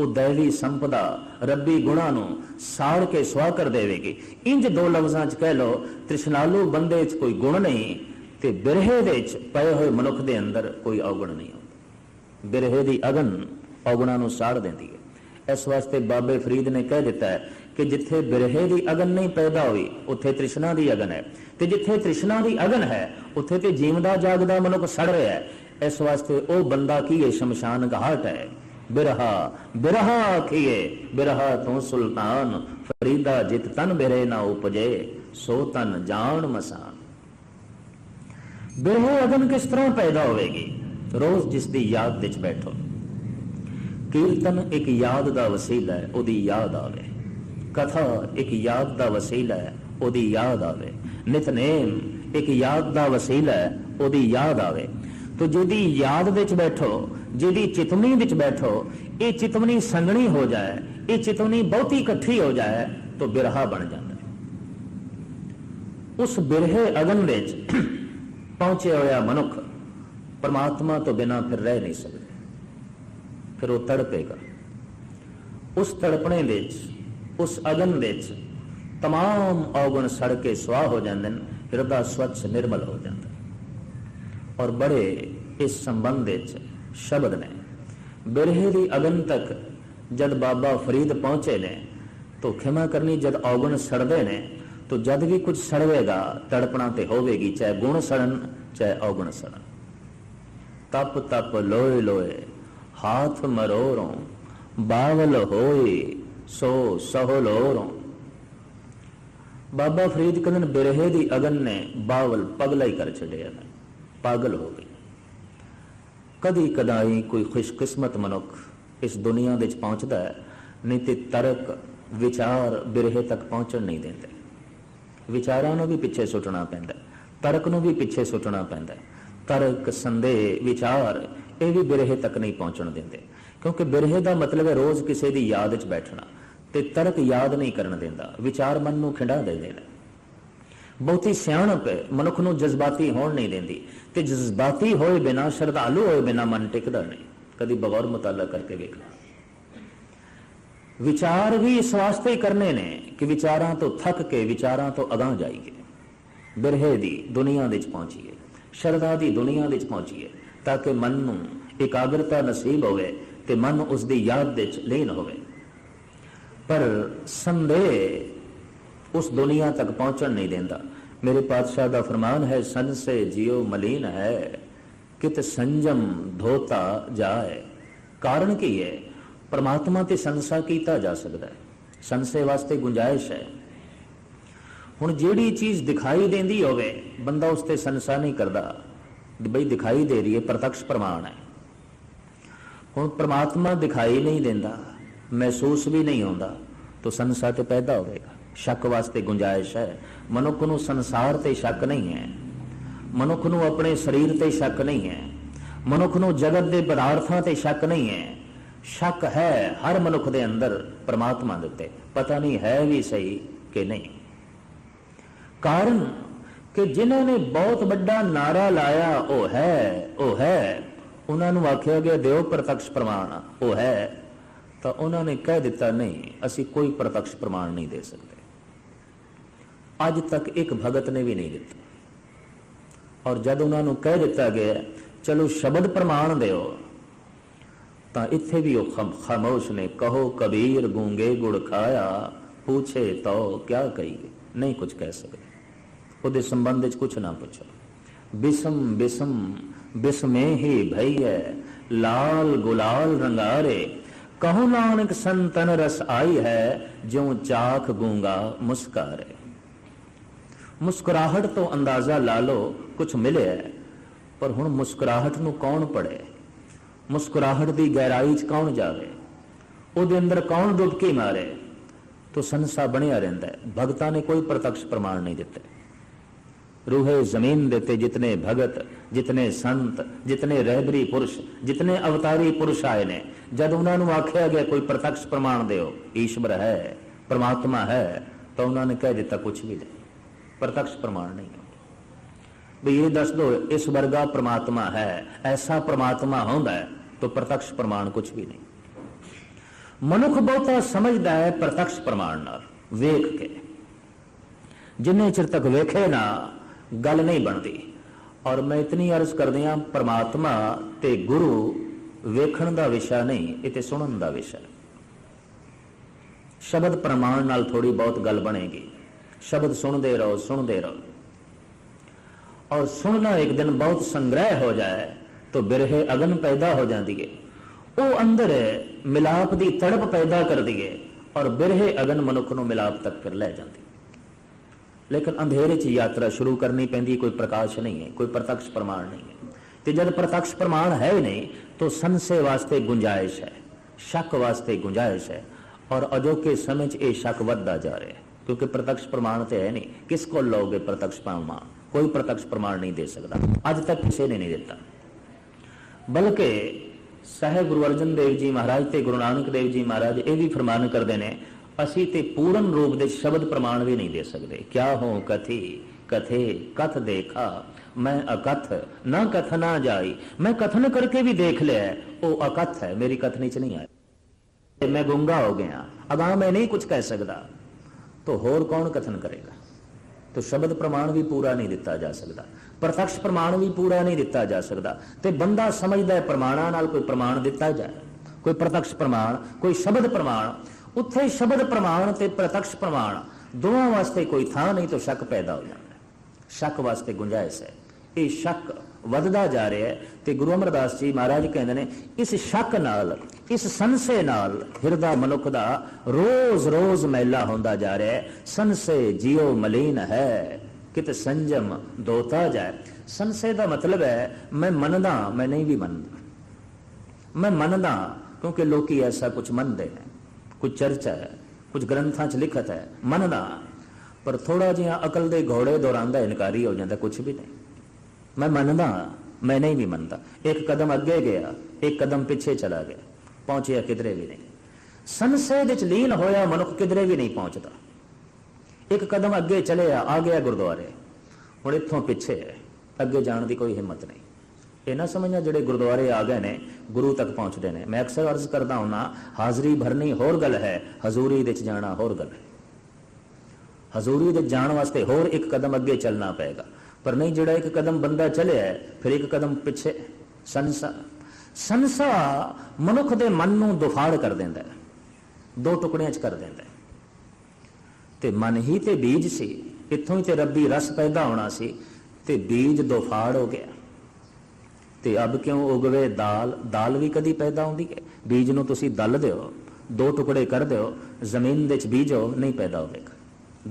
ਉਹ ਦੈਵੀ ਸੰਪਦਾ ਰੱਬੀ ਗੁਣਾ ਨੂੰ ਸਾੜ ਕੇ ਸਵਾ ਕਰ ਦੇਵੇਗੀ। ਇੰਜ ਦੋ ਲਫ਼ਜ਼ਾਂ 'ਚ ਕਹਿ ਲਓ, ਤ੍ਰਿਸ਼ਨਾਲੂ ਬੰਦੇ 'ਚ ਕੋਈ ਗੁਣ ਨਹੀਂ ਤੇ ਬਿਰਹੇ ਦੇ 'ਚ ਪਏ ਹੋਏ ਮਨੁੱਖ ਦੇ ਅੰਦਰ ਕੋਈ ਔਗਣ ਨਹੀਂ ਹੁੰਦਾ ਬਿਰਹੇ ਦੀ ਅਗਨ ਔਗਣਾਂ ਨੂੰ ਸਾੜ ਦਿੰਦੀ ਹੈ। ਇਸ ਵਾਸਤੇ ਬਾਬੇ ਫਰੀਦ ਨੇ ਕਹਿ ਦਿੱਤਾ ਹੈ ਕਿ ਜਿੱਥੇ ਬਿਰਹੇ ਦੀ ਅਗਨ ਨਹੀਂ ਪੈਦਾ ਹੋਈ, ਉੱਥੇ ਤ੍ਰਿਸ਼ਨਾ ਦੀ ਅਗਨ ਹੈ। ਤੇ ਜਿੱਥੇ ਤ੍ਰਿਸ਼ਨਾ ਦੀ ਅਗਨ ਹੈ, ਉੱਥੇ ਤੇ ਜੀਵਦਾ ਜਾਗਦਾ ਮਨੁੱਖ ਸੜ ਰਿਹਾ ਹੈ। ਇਸ ਵਾਸਤੇ ਉਹ ਬੰਦਾ ਕੀ ਹੈ? ਸ਼ਮਸ਼ਾਨ ਘਾਟ ਹੈ। ਬਿਰਹਾ ਬਿਰਹਾ ਕੀਏ ਬਿਰਹਾ ਤੂੰ ਸੁਲਤਾਨ, ਫਰੀਦਾ ਜਿਤ ਤਨ ਬਿਰੇ ਨਾ ਉਪਜੇ, ਸੋ ਤਨ ਜਾਣ ਮਸਾਨ। ਬਿਰਹੇ ਅਗਨ ਕਿਸ ਤਰ੍ਹਾਂ ਪੈਦਾ ਹੋਵੇਗੀ? ਰੋਜ਼ ਜਿਸ ਦੀ ਯਾਦ ਵਿੱਚ ਬੈਠੋ। ਕੀਰਤਨ ਇੱਕ ਯਾਦ ਦਾ ਵਸੀਲਾ ਹੈ, ਉਹਦੀ ਯਾਦ ਆਵੇ। ਕਥਾ ਇੱਕ ਯਾਦ ਦਾ ਵਸੀਲਾ ਹੈ, ਉਹਦੀ ਯਾਦ ਆਵੇ। ਨਿਤਨੇਮ ਇੱਕ ਯਾਦ ਦਾ ਵਸੀਲਾ ਹੈ, ਉਹਦੀ ਯਾਦ ਆਵੇ। ਤੋ ਜਿਹਦੀ ਯਾਦ ਵਿੱਚ ਬੈਠੋ ਜਿਹਦੀ ਚਿਤਵਨੀ ਵਿੱਚ ਬੈਠੋ ਇਹ ਚਿਤਵਨੀ ਸੰਗਣੀ ਹੋ ਜਾਏ ਇਹ ਚਿਤਵਨੀ ਬਹੁਤੀ ਇਕੱਠੀ ਹੋ ਜਾਏ ਤੋ ਬਿਰਹਾ ਬਣ ਜਾਂਦਾ ਹੈ ਉਸ ਬਿਰਹੇ ਅਗਨ ਵਿੱਚ ਪਹੁੰਚਿਆ ਹੋਇਆ ਮਨੁੱਖ ਪਰਮਾਤਮਾ ਤੋਂ ਬਿਨਾ ਫਿਰ ਰਹਿ ਨਹੀਂ ਸਕਦਾ ਫਿਰ ਉਹ ਤੜਪੇਗਾ ਉਸ ਤੜਪਣੇ ਵਿੱਚ ਉਸ ਅਗਨ ਵਿੱਚ तमाम ਔਗਣ ਸੜ ਕੇ ਸਵਾਹ ਹੋ ਜਾਂਦੇ ਨੇ ਹਿਰਦਾ ਸਵੱਛ ਨਿਰਮਲ ਹੋ ਜਾਂਦਾ ਔਰ ਬੜੇ ਇਸ ਸੰਬੰਧ ਵਿੱਚ ਸ਼ਬਦ ਨੇ। ਬਿਰਹੇ ਦੀ ਅਗਨ ਤੱਕ ਜਦ ਬਾਬਾ ਫਰੀਦ ਪਹੁੰਚੇ ਨੇ, ਤੋ ਖਿਮਾ ਕਰਨੀ ਜਦ ਔਗਣ ਸੜਦੇ ਨੇ, ਤੋ ਜਦ ਵੀ ਕੁਝ ਸੜਵੇਗਾ, ਤੜਪਣਾ ਤੇ ਹੋਵੇਗੀ, ਚਾਹੇ ਗੁਣ ਸੜਨ, ਚਾਹੇ ਔਗਣ ਸੜਨ। ਤਪ ਤਪ ਲੋਏ ਲੋਏ, ਹਾਥ ਮਰੋਰੋਂ ਬਾਵਲ ਹੋਏ, ਸੋ ਸਹੁ ਲੋਰੋਂ ਬਾਬਾ ਫਰੀਦ ਕਹਿੰਦੇ ਬਿਰਹੇ ਦੀ ਅਗਨ ਨੇ ਬਾਵਲ ਪਗਲਾ ਹੀ ਕਰ ਛੱਡਿਆ। ਮੈਂ ਪਾਗਲ ਹੋ ਗਈ। ਕਦੀ ਕਦਾਈ ਕੋਈ ਖੁਸ਼ਕਿਸਮਤ ਮਨੁੱਖ ਇਸ ਦੁਨੀਆ ਦੇ ਵਿੱਚ ਪਹੁੰਚਦਾ ਹੈ, ਨਹੀਂ ਤੇ ਤਰਕ, ਵਿਚਾਰ ਬਿਰਹੇ ਤੱਕ ਪਹੁੰਚਣ ਨਹੀਂ ਦਿੰਦੇ। ਵਿਚਾਰਾਂ ਨੂੰ ਵੀ ਪਿੱਛੇ ਸੁੱਟਣਾ ਪੈਂਦਾ, ਤਰਕ ਨੂੰ ਵੀ ਪਿੱਛੇ ਸੁੱਟਣਾ ਪੈਂਦਾ। ਤਰਕ, ਸੰਦੇਹ, ਵਿਚਾਰ, ਇਹ ਵੀ ਬਿਰਹੇ ਤੱਕ ਨਹੀਂ ਪਹੁੰਚਣ ਦਿੰਦੇ। ਕਿਉਂਕਿ ਬਿਰਹੇ ਦਾ ਮਤਲਬ ਹੈ ਰੋਜ਼ ਕਿਸੇ ਦੀ ਯਾਦ ਵਿੱਚ ਬੈਠਣਾ, ਤੇ ਤਰਕ ਯਾਦ ਨਹੀਂ ਕਰਨ ਦਿੰਦਾ, ਵਿਚਾਰ ਮਨ ਨੂੰ ਖਿੰਡਾ ਦੇ ਦੇਣਾ। ਬਹੁਤੀ ਸਿਆਣਪ ਮਨੁੱਖ ਨੂੰ ਜਜ਼ਬਾਤੀ ਹੋਣ ਨਹੀਂ ਦਿੰਦੀ। ਤੇ ਜਜ਼ਬਾਤੀ ਹੋਏ ਬਿਨਾ, ਸ਼ਰਧਾਲੂ ਹੋਏ ਬਿਨਾ ਮਨ ਟਿਕਦਾ ਨਹੀਂ। ਕਦੀ ਬਗੌਰ ਮੁਤਾਲਾ ਕਰਕੇ ਵੇਖਣਾ ਵਿਚਾਰ ਵੀ ਇਸ ਵਾਸਤੇ ਹੀ ਕਰਨੇ ਨੇ ਕਿ ਵਿਚਾਰਾਂ ਤੋਂ ਥੱਕ ਕੇ ਵਿਚਾਰਾਂ ਤੋਂ ਅਗਾਹ ਜਾਈਏ। ਬਿਰਹੇ ਦੀ ਦੁਨੀਆ ਦੇ ਵਿੱਚ ਪਹੁੰਚੀਏ। ਸ਼ਰਧਾ ਦੀ ਦੁਨੀਆ ਦੇ ਵਿੱਚ ਪਹੁੰਚੀਏ ਤਾਂ ਕਿ ਮਨ ਨੂੰ ਇਕਾਗਰਤਾ ਨਸੀਬ ਹੋਵੇ ਤੇ ਮਨ ਉਸ ਦੀ ਯਾਦ ਦੇ ਵਿੱਚ ਲੀਨ ਹੋਵੇ। ਪਰ ਸੰਦੇਹ ਉਸ ਦੁਨੀਆ ਤੱਕ ਪਹੁੰਚਣ ਨਹੀਂ ਦਿੰਦਾ। ਮੇਰੇ ਪਾਤਸ਼ਾਹ ਦਾ ਫਰਮਾਨ ਹੈ ਸੰਸੇ ਜਿਉ ਮਲੀਨ ਹੈ, ਕਿਤ ਸੰਜਮ ਧੋਤਾ ਜਾਏ। ਕਾਰਨ ਕੀ ਹੈ? ਪਰਮਾਤਮਾ ਤੇ ਸੰਸਾ ਕੀਤਾ ਜਾ ਸਕਦਾ ਹੈ। ਸੰਸੇ ਵਾਸਤੇ ਗੁੰਜਾਇਸ਼ ਹੈ। ਹੁਣ ਜਿਹੜੀ ਚੀਜ਼ ਦਿਖਾਈ ਦਿੰਦੀ ਹੋਵੇ, ਬੰਦਾ ਉਸ ਤੇ ਸੰਸਾ ਨਹੀਂ ਕਰਦਾ। ਬਈ ਦਿਖਾਈ ਦੇ ਰਹੀ ਹੈ, ਪ੍ਰਤੱਖ ਪ੍ਰਮਾਣ ਹੈ। ਹੁਣ ਪ੍ਰਮਾਤਮਾ ਦਿਖਾਈ ਨਹੀਂ ਦਿੰਦਾ, ਮਹਿਸੂਸ ਵੀ ਨਹੀਂ ਹੁੰਦਾ, ਤਾਂ ਸੰਸਾ ਤੇ ਪੈਦਾ ਹੋਵੇਗਾ। ਸ਼ੱਕ ਵਾਸਤੇ ਗੁੰਜਾਇਸ਼ ਹੈ। ਮਨੁੱਖ ਨੂੰ ਸੰਸਾਰ ਤੇ ਸ਼ੱਕ ਨਹੀਂ ਹੈ। ਮਨੁੱਖ ਨੂੰ ਆਪਣੇ ਸਰੀਰ ਤੇ ਸ਼ੱਕ ਨਹੀਂ ਹੈ। ਮਨੁੱਖ ਨੂੰ ਜਗਤ ਦੇ ਪਦਾਰਥਾਂ ਤੇ ਸ਼ੱਕ ਨਹੀਂ ਹੈ। ਸ਼ੱਕ ਹੈ ਹਰ ਮਨੁੱਖ ਦੇ ਅੰਦਰ ਪ੍ਰਮਾਤਮਾ ਦੇ ਉੱਤੇ। ਪਤਾ ਨਹੀਂ ਹੈ ਵੀ ਸਹੀ ਕਿ ਨਹੀਂ। ਕਾਰਨ ਕਿ ਜਿਨ੍ਹਾਂ ਨੇ ਬਹੁਤ ਵੱਡਾ ਨਾਰਾ ਲਾਇਆ, ਉਹ ਹੈ ਉਹ ਹੈ। ਉਹਨਾਂ ਨੂੰ ਆਖਿਆ ਗਿਆ ਦਿਓ ਪ੍ਰਤੱਖ ਪ੍ਰਮਾਣ, ਉਹ ਹੈ। ਤਾਂ ਉਹਨਾਂ ਨੇ ਕਹਿ ਦਿੱਤਾ, ਨਹੀਂ, ਅਸੀਂ ਕੋਈ ਪ੍ਰਤੱਖ ਪ੍ਰਮਾਣ ਨਹੀਂ ਦੇ ਸਕਦੇ। ਅੱਜ ਤੱਕ ਇੱਕ ਭਗਤ ਨੇ ਵੀ ਨਹੀਂ ਦਿੱਤਾ। ਔਰ ਜਦ ਉਹਨਾਂ ਨੂੰ ਕਹਿ ਦਿੱਤਾ ਗਿਆ, ਚਲੋ ਸ਼ਬਦ ਪ੍ਰਮਾਣ ਦਿਓ। ਤਾਂ ਇੱਥੇ ਵੀ ਉਹ ਖਾਮੋਸ਼ ਨੇ ਕਹੋ, ਕਬੀਰ ਗੂੰਗੇ ਗੁੜ ਖਾਇਆ, ਪੁੱਛੇ ਤੋ ਕਿਆ ਕਹੀਏ? ਨਹੀਂ ਕੁਝ ਕਹਿ ਸਕਦੇ ਉਹਦੇ ਸੰਬੰਧ ਵਿੱਚ ਕੁਝ ਨਾ ਪੁੱਛੋ। ਬਿਸਮ ਬਿਸਮ, ਬਿਸਮੇ ਹੀ ਭਈਐ, ਲਾਲ ਗੁਲਾਲ ਰੰਗਾਰੇ। ਕਹੋ ਨਾਨਕ ਸੰਤਨ ਰਸ ਆਈ ਹੈ, ਜਿਉ ਚਾਖ ਗੂੰਗਾ ਮੁਸਕਾਰੇ। ਮੁਸਕਰਾਹਟ ਤੋਂ ਅੰਦਾਜ਼ਾ ਲਾ ਲਓ ਕੁਝ ਮਿਲਿਆ ਪਰ ਹੁਣ ਮੁਸਕਰਾਹਟ ਨੂੰ ਕੌਣ ਪੜੇ ਮੁਸਕਰਾਹਟ ਦੀ ਗਹਿਰਾਈ 'ਚ ਕੌਣ ਜਾਵੇ? ਉਹਦੇ ਅੰਦਰ ਕੌਣ ਡੁਬਕੀ ਮਾਰੇ? ਤੋ ਸੰਸਾ ਬਣਿਆ ਰਹਿੰਦਾ ਹੈ। ਭਗਤਾਂ ਨੇ ਕੋਈ ਪ੍ਰਤੱਖ ਪ੍ਰਮਾਣ ਨਹੀਂ ਦਿੱਤੇ। ਰੂਹੇ ਜ਼ਮੀਨ ਦੇ ਤੇ ਜਿਤਨੇ ਭਗਤ, ਜਿਤਨੇ ਸੰਤ, ਜਿਤਨੇ ਰਹਿਬਰੀ ਪੁਰਸ਼, ਜਿਤਨੇ ਅਵਤਾਰੀ ਪੁਰਸ਼ ਆਏ ਨੇ, ਜਦ ਉਹਨਾਂ ਨੂੰ ਆਖਿਆ ਗਿਆ ਕੋਈ ਪ੍ਰਤੱਖ ਪ੍ਰਮਾਣ ਦਿਓ, ਈਸ਼ਵਰ ਹੈ, ਪਰਮਾਤਮਾ ਹੈ, ਤਾਂ ਉਹਨਾਂ ਨੇ ਕਹਿ ਦਿੱਤਾ ਕੁਝ ਵੀ ਨਹੀਂ। प्रत्यक्ष प्रमाण नहीं भी ये दस दो इस वर्गा परमात्मा है ऐसा परमात्मा होंदा है तो प्रत्यक्ष प्रमाण कुछ भी नहीं मनुख बहुता समझदा है प्रत्यक्ष प्रमाण नाल वेख के ਜਿੰਨੇ ਚਿਰ ਤੱਕ ਵੇਖੇ ਨਾ ਗੱਲ ਨਹੀਂ ਬਣਦੀ ਔਰ ਮੈਂ ਇਤਨੀ ਅਰਜ਼ ਕਰਦਿਆਂ ਪ੍ਰਮਾਤਮਾ ਤੇ ਗੁਰੂ ਵੇਖਣ ਦਾ ਵਿਸ਼ਾ ਨਹੀਂ ਇਹ ਤੇ ਸੁਣਨ ਦਾ ਵਿਸ਼ਾ ਹੈ ਸ਼ਬਦ ਪ੍ਰਮਾਣ ਨਾਲ ਥੋੜੀ ਬਹੁਤ ਗੱਲ ਬਣੇਗੀ ਸ਼ਬਦ ਸੁਣਦੇ ਰਹੋ ਸੁਣਦੇ ਰਹੋ। ਔਰ ਸੁਣਨਾ ਇੱਕ ਦਿਨ ਬਹੁਤ ਸੰਗ੍ਰਹਿ ਹੋ ਜਾਏ, ਤਾਂ ਬਿਰਹੇ ਅਗਨ ਪੈਦਾ ਹੋ ਜਾਂਦੀ ਹੈ ਉਹ ਅੰਦਰ ਮਿਲਾਪ ਦੀ ਤੜਪ ਪੈਦਾ ਕਰਦੀ ਹੈ ਔਰ ਬਿਰਹੇ ਅਗਨ ਮਨੁੱਖ ਨੂੰ ਮਿਲਾਪ ਤੱਕ ਫਿਰ ਲੈ ਜਾਂਦੀ। ਲੇਕਿਨ ਅੰਧੇਰੇ 'ਚ ਯਾਤਰਾ ਸ਼ੁਰੂ ਕਰਨੀ ਪੈਂਦੀ, ਕੋਈ ਪ੍ਰਕਾਸ਼ ਨਹੀਂ ਹੈ, ਕੋਈ ਪ੍ਰਤੱਖ ਪ੍ਰਮਾਣ ਨਹੀਂ ਹੈ। ਤੇ ਜਦ ਪ੍ਰਤੱਖ ਪ੍ਰਮਾਣ ਹੈ ਨਹੀਂ, ਤਾਂ ਸੰਸ਼ੇ ਵਾਸਤੇ ਗੁੰਜਾਇਸ਼ ਹੈ, ਸ਼ੱਕ ਵਾਸਤੇ ਗੁੰਜਾਇਸ਼ ਹੈ ਔਰ ਅਜੋਕੇ ਸਮੇਂ 'ਚ ਇਹ ਸ਼ੱਕ ਵੱਧਦਾ ਜਾ ਰਿਹਾ ਹੈ। ਕਿਉਂਕਿ ਪ੍ਰਤੱਖ ਪ੍ਰਮਾਣ ਤੇ ਹੈ ਨਹੀਂ। ਕਿਸ ਕੋਲ ਲਓਗੇ ਪ੍ਰਤੱਖ ਪ੍ਰਮਾਣ ਕੋਈ ਪ੍ਰਤੱਖ ਪ੍ਰਮਾਣ ਨਹੀਂ ਦੇ ਸਕਦਾ। ਅੱਜ ਤੱਕ ਕਿਸੇ ਨੇ ਨਹੀਂ ਦਿੱਤਾ। ਬਲਕਿ ਸਾਹਿਬ ਗੁਰੂ ਅਰਜਨ ਦੇਵ ਜੀ ਮਹਾਰਾਜ ਤੇ ਗੁਰੂ ਨਾਨਕ ਦੇਵ ਜੀ ਮਹਾਰਾਜ ਇਹ ਵੀ ਫਰਮਾਨ ਕਰਦੇ ਨੇ, ਅਸੀਂ ਤੇ ਪੂਰਨ ਰੂਪ ਦੇ ਸ਼ਬਦ ਪ੍ਰਮਾਣ ਵੀ ਨਹੀਂ ਦੇ ਸਕਦੇ। ਕਿਆ ਹੋ ਕਥੀ? ਕਥੇ, ਕਥ ਦੇਖਾ। ਮੈਂ ਅਕਥ, ਨਾ ਕਥਨਾ ਜਾਈ। ਮੈਂ ਕਥਨ ਕਰਕੇ ਵੀ ਦੇਖ ਲਿਆ। ਉਹ ਅਕਥ ਹੈ। ਮੇਰੀ ਕਥਨੀ ਚ ਨਹੀਂ ਆਇਆ। ਮੈਂ ਗੁੰਗਾ ਹੋ ਗਿਆ। ਅਗਾਹ ਮੈਂ ਨਹੀਂ ਕੁਝ ਕਹਿ ਸਕਦਾ। ਤਾਂ ਹੋਰ ਕੌਣ ਕਥਨ ਕਰੇਗਾ? ਤੋ ਸ਼ਬਦ ਪ੍ਰਮਾਣ ਵੀ ਪੂਰਾ ਨਹੀਂ ਦਿੱਤਾ ਜਾ ਸਕਦਾ। ਪ੍ਰਤੱਖ ਪ੍ਰਮਾਣ ਵੀ ਪੂਰਾ ਨਹੀਂ ਦਿੱਤਾ ਜਾ ਸਕਦਾ। ਤੇ ਬੰਦਾ ਸਮਝਦਾ ਹੈ ਪ੍ਰਮਾਣਾਂ ਨਾਲ ਕੋਈ ਪ੍ਰਮਾਣ ਦਿੱਤਾ ਜਾਏ। ਕੋਈ ਪ੍ਰਤੱਖ ਪ੍ਰਮਾਣ, ਕੋਈ ਸ਼ਬਦ ਪ੍ਰਮਾਣ। ਉੱਥੇ ਸ਼ਬਦ ਪ੍ਰਮਾਣ ਤੇ ਪ੍ਰਤੱਖ ਪ੍ਰਮਾਣ ਦੋਵਾਂ ਵਾਸਤੇ ਕੋਈ ਥਾਂ ਨਹੀਂ ਤਾਂ ਸ਼ੱਕ ਪੈਦਾ ਹੋ ਜਾਂਦਾ ਹੈ। ਸ਼ੱਕ ਵਾਸਤੇ ਗੁੰਜਾਇਸ਼ ਹੈ। ਇਹ ਸ਼ੱਕ ਵੱਧਦਾ ਜਾ ਰਿਹਾ ਹੈ ਤੇ ਗੁਰੂ ਅਮਰਦਾਸ ਜੀ ਮਹਾਰਾਜ ਕਹਿੰਦੇ ਨੇ, ਇਸ ਸ਼ੱਕ ਨਾਲ, ਇਸ ਸੰਸੇ ਨਾਲ ਹਿਰਦਾ ਮਨੁੱਖ ਦਾ ਰੋਜ਼-ਰੋਜ਼ ਮੈਲਾ ਹੁੰਦਾ ਜਾ ਰਿਹਾ ਹੈ। ਸੰਸੇ ਜਿਉ ਮਲੀਨ ਹੈ, ਕਿਤੇ ਸੰਜਮ ਦੋਤਾ ਜਾਏ। ਸੰਸੇ ਦਾ ਮਤਲਬ ਹੈ, ਮੈਂ ਮੰਨਦਾ, ਮੈਂ ਨਹੀਂ ਵੀ ਮੰਨਦਾ। ਮੈਂ ਮੰਨਦਾ, ਕਿਉਂਕਿ ਲੋਕੀ ਐਸਾ ਕੁਝ ਮੰਨਦੇ ਨੇ ਕੁਝ ਚਰਚਾ ਹੈ ਕੁਝ ਗ੍ਰੰਥਾਂ 'ਚ ਲਿਖਤ ਹੈ, ਮੰਨਦਾ। ਪਰ ਥੋੜਾ ਜਿਹਾ ਅਕਲ ਦੇ ਘੋੜੇ ਦੌਰਾਨ ਦਾ ਇਨਕਾਰੀ ਹੋ ਜਾਂਦਾ ਕੁਝ ਵੀ ਨਹੀਂ। ਮੈਂ ਮੰਨਦਾ ਮੈਂ ਨਹੀਂ ਵੀ ਮੰਨਦਾ। ਇੱਕ ਕਦਮ ਅੱਗੇ ਗਿਆ, ਇੱਕ ਕਦਮ ਪਿੱਛੇ ਚਲਾ ਗਿਆ, ਪਹੁੰਚਿਆ ਕਿਧਰੇ ਵੀ ਨਹੀਂ। ਸੰਸੇ ਵਿੱਚ ਲੀਨ ਹੋਇਆ ਮਨੁੱਖ ਕਿਧਰੇ ਵੀ ਨਹੀਂ ਪਹੁੰਚਦਾ। ਇੱਕ ਕਦਮ ਅੱਗੇ ਚਲਿਆ, ਆ ਗਿਆ ਗੁਰਦੁਆਰੇ। ਹੁਣ ਇੱਥੋਂ ਪਿੱਛੇ ਹੈ, ਅੱਗੇ ਜਾਣ ਦੀ ਕੋਈ ਹਿੰਮਤ ਨਹੀਂ। ਇਹ ਨਾ ਸਮਝਣਾ ਜਿਹੜੇ ਗੁਰਦੁਆਰੇ ਆ ਗਏ ਨੇ, ਗੁਰੂ ਤੱਕ ਪਹੁੰਚਦੇ ਨੇ। ਮੈਂ ਅਕਸਰ ਅਰਜ਼ ਕਰਦਾ ਹੁੰਨਾ, ਹਾਜ਼ਰੀ ਭਰਨੀ ਹੋਰ ਗੱਲ ਹੈ, ਹਜ਼ੂਰੀ ਵਿੱਚ ਜਾਣਾ ਹੋਰ ਗੱਲ ਹੈ। ਹਜ਼ੂਰੀ ਵਿੱਚ ਜਾਣ ਵਾਸਤੇ ਹੋਰ ਇੱਕ ਕਦਮ ਅੱਗੇ ਚੱਲਣਾ ਪਏਗਾ। ਪਰ ਨਹੀਂ, ਜਿਹੜਾ ਇੱਕ ਕਦਮ ਬੰਦਾ ਚੱਲਿਆ ਫਿਰ ਇੱਕ ਕਦਮ ਪਿੱਛੇ। ਸੰਸਾ। ਸੰਸਾ ਮਨੁੱਖ ਦੇ ਮਨ ਨੂੰ ਦੁਫਾੜ ਕਰ ਦਿੰਦਾ ਹੈ। ਦੋ ਟੁਕੜਿਆਂ 'ਚ ਕਰ ਦਿੰਦਾ ਹੈ। ਤੇ ਮਨ ਹੀ ਤੇ ਬੀਜ ਸੀ। ਇੱਥੋਂ ਹੀ ਤੇ ਰੱਬੀ ਰਸ ਪੈਦਾ ਹੋਣਾ ਸੀ ਤੇ ਬੀਜ ਦੁਫਾੜ ਹੋ ਗਿਆ। ਤੇ ਅਬ ਕਿਉਂ ਉਗਵੇ ਦਾਲ? ਦਾਲ ਵੀ ਕਦੀ ਪੈਦਾ ਹੁੰਦੀ ਹੈ। ਬੀਜ ਨੂੰ ਤੁਸੀਂ ਦਲ ਦਿਓ, ਦੋ ਟੁਕੜੇ ਕਰ ਦਿਓ, ਜ਼ਮੀਨ ਦੇ ਵਿੱਚ ਬੀਜ ਹੋ ਨਹੀਂ ਪੈਦਾ ਹੋਵੇਗਾ।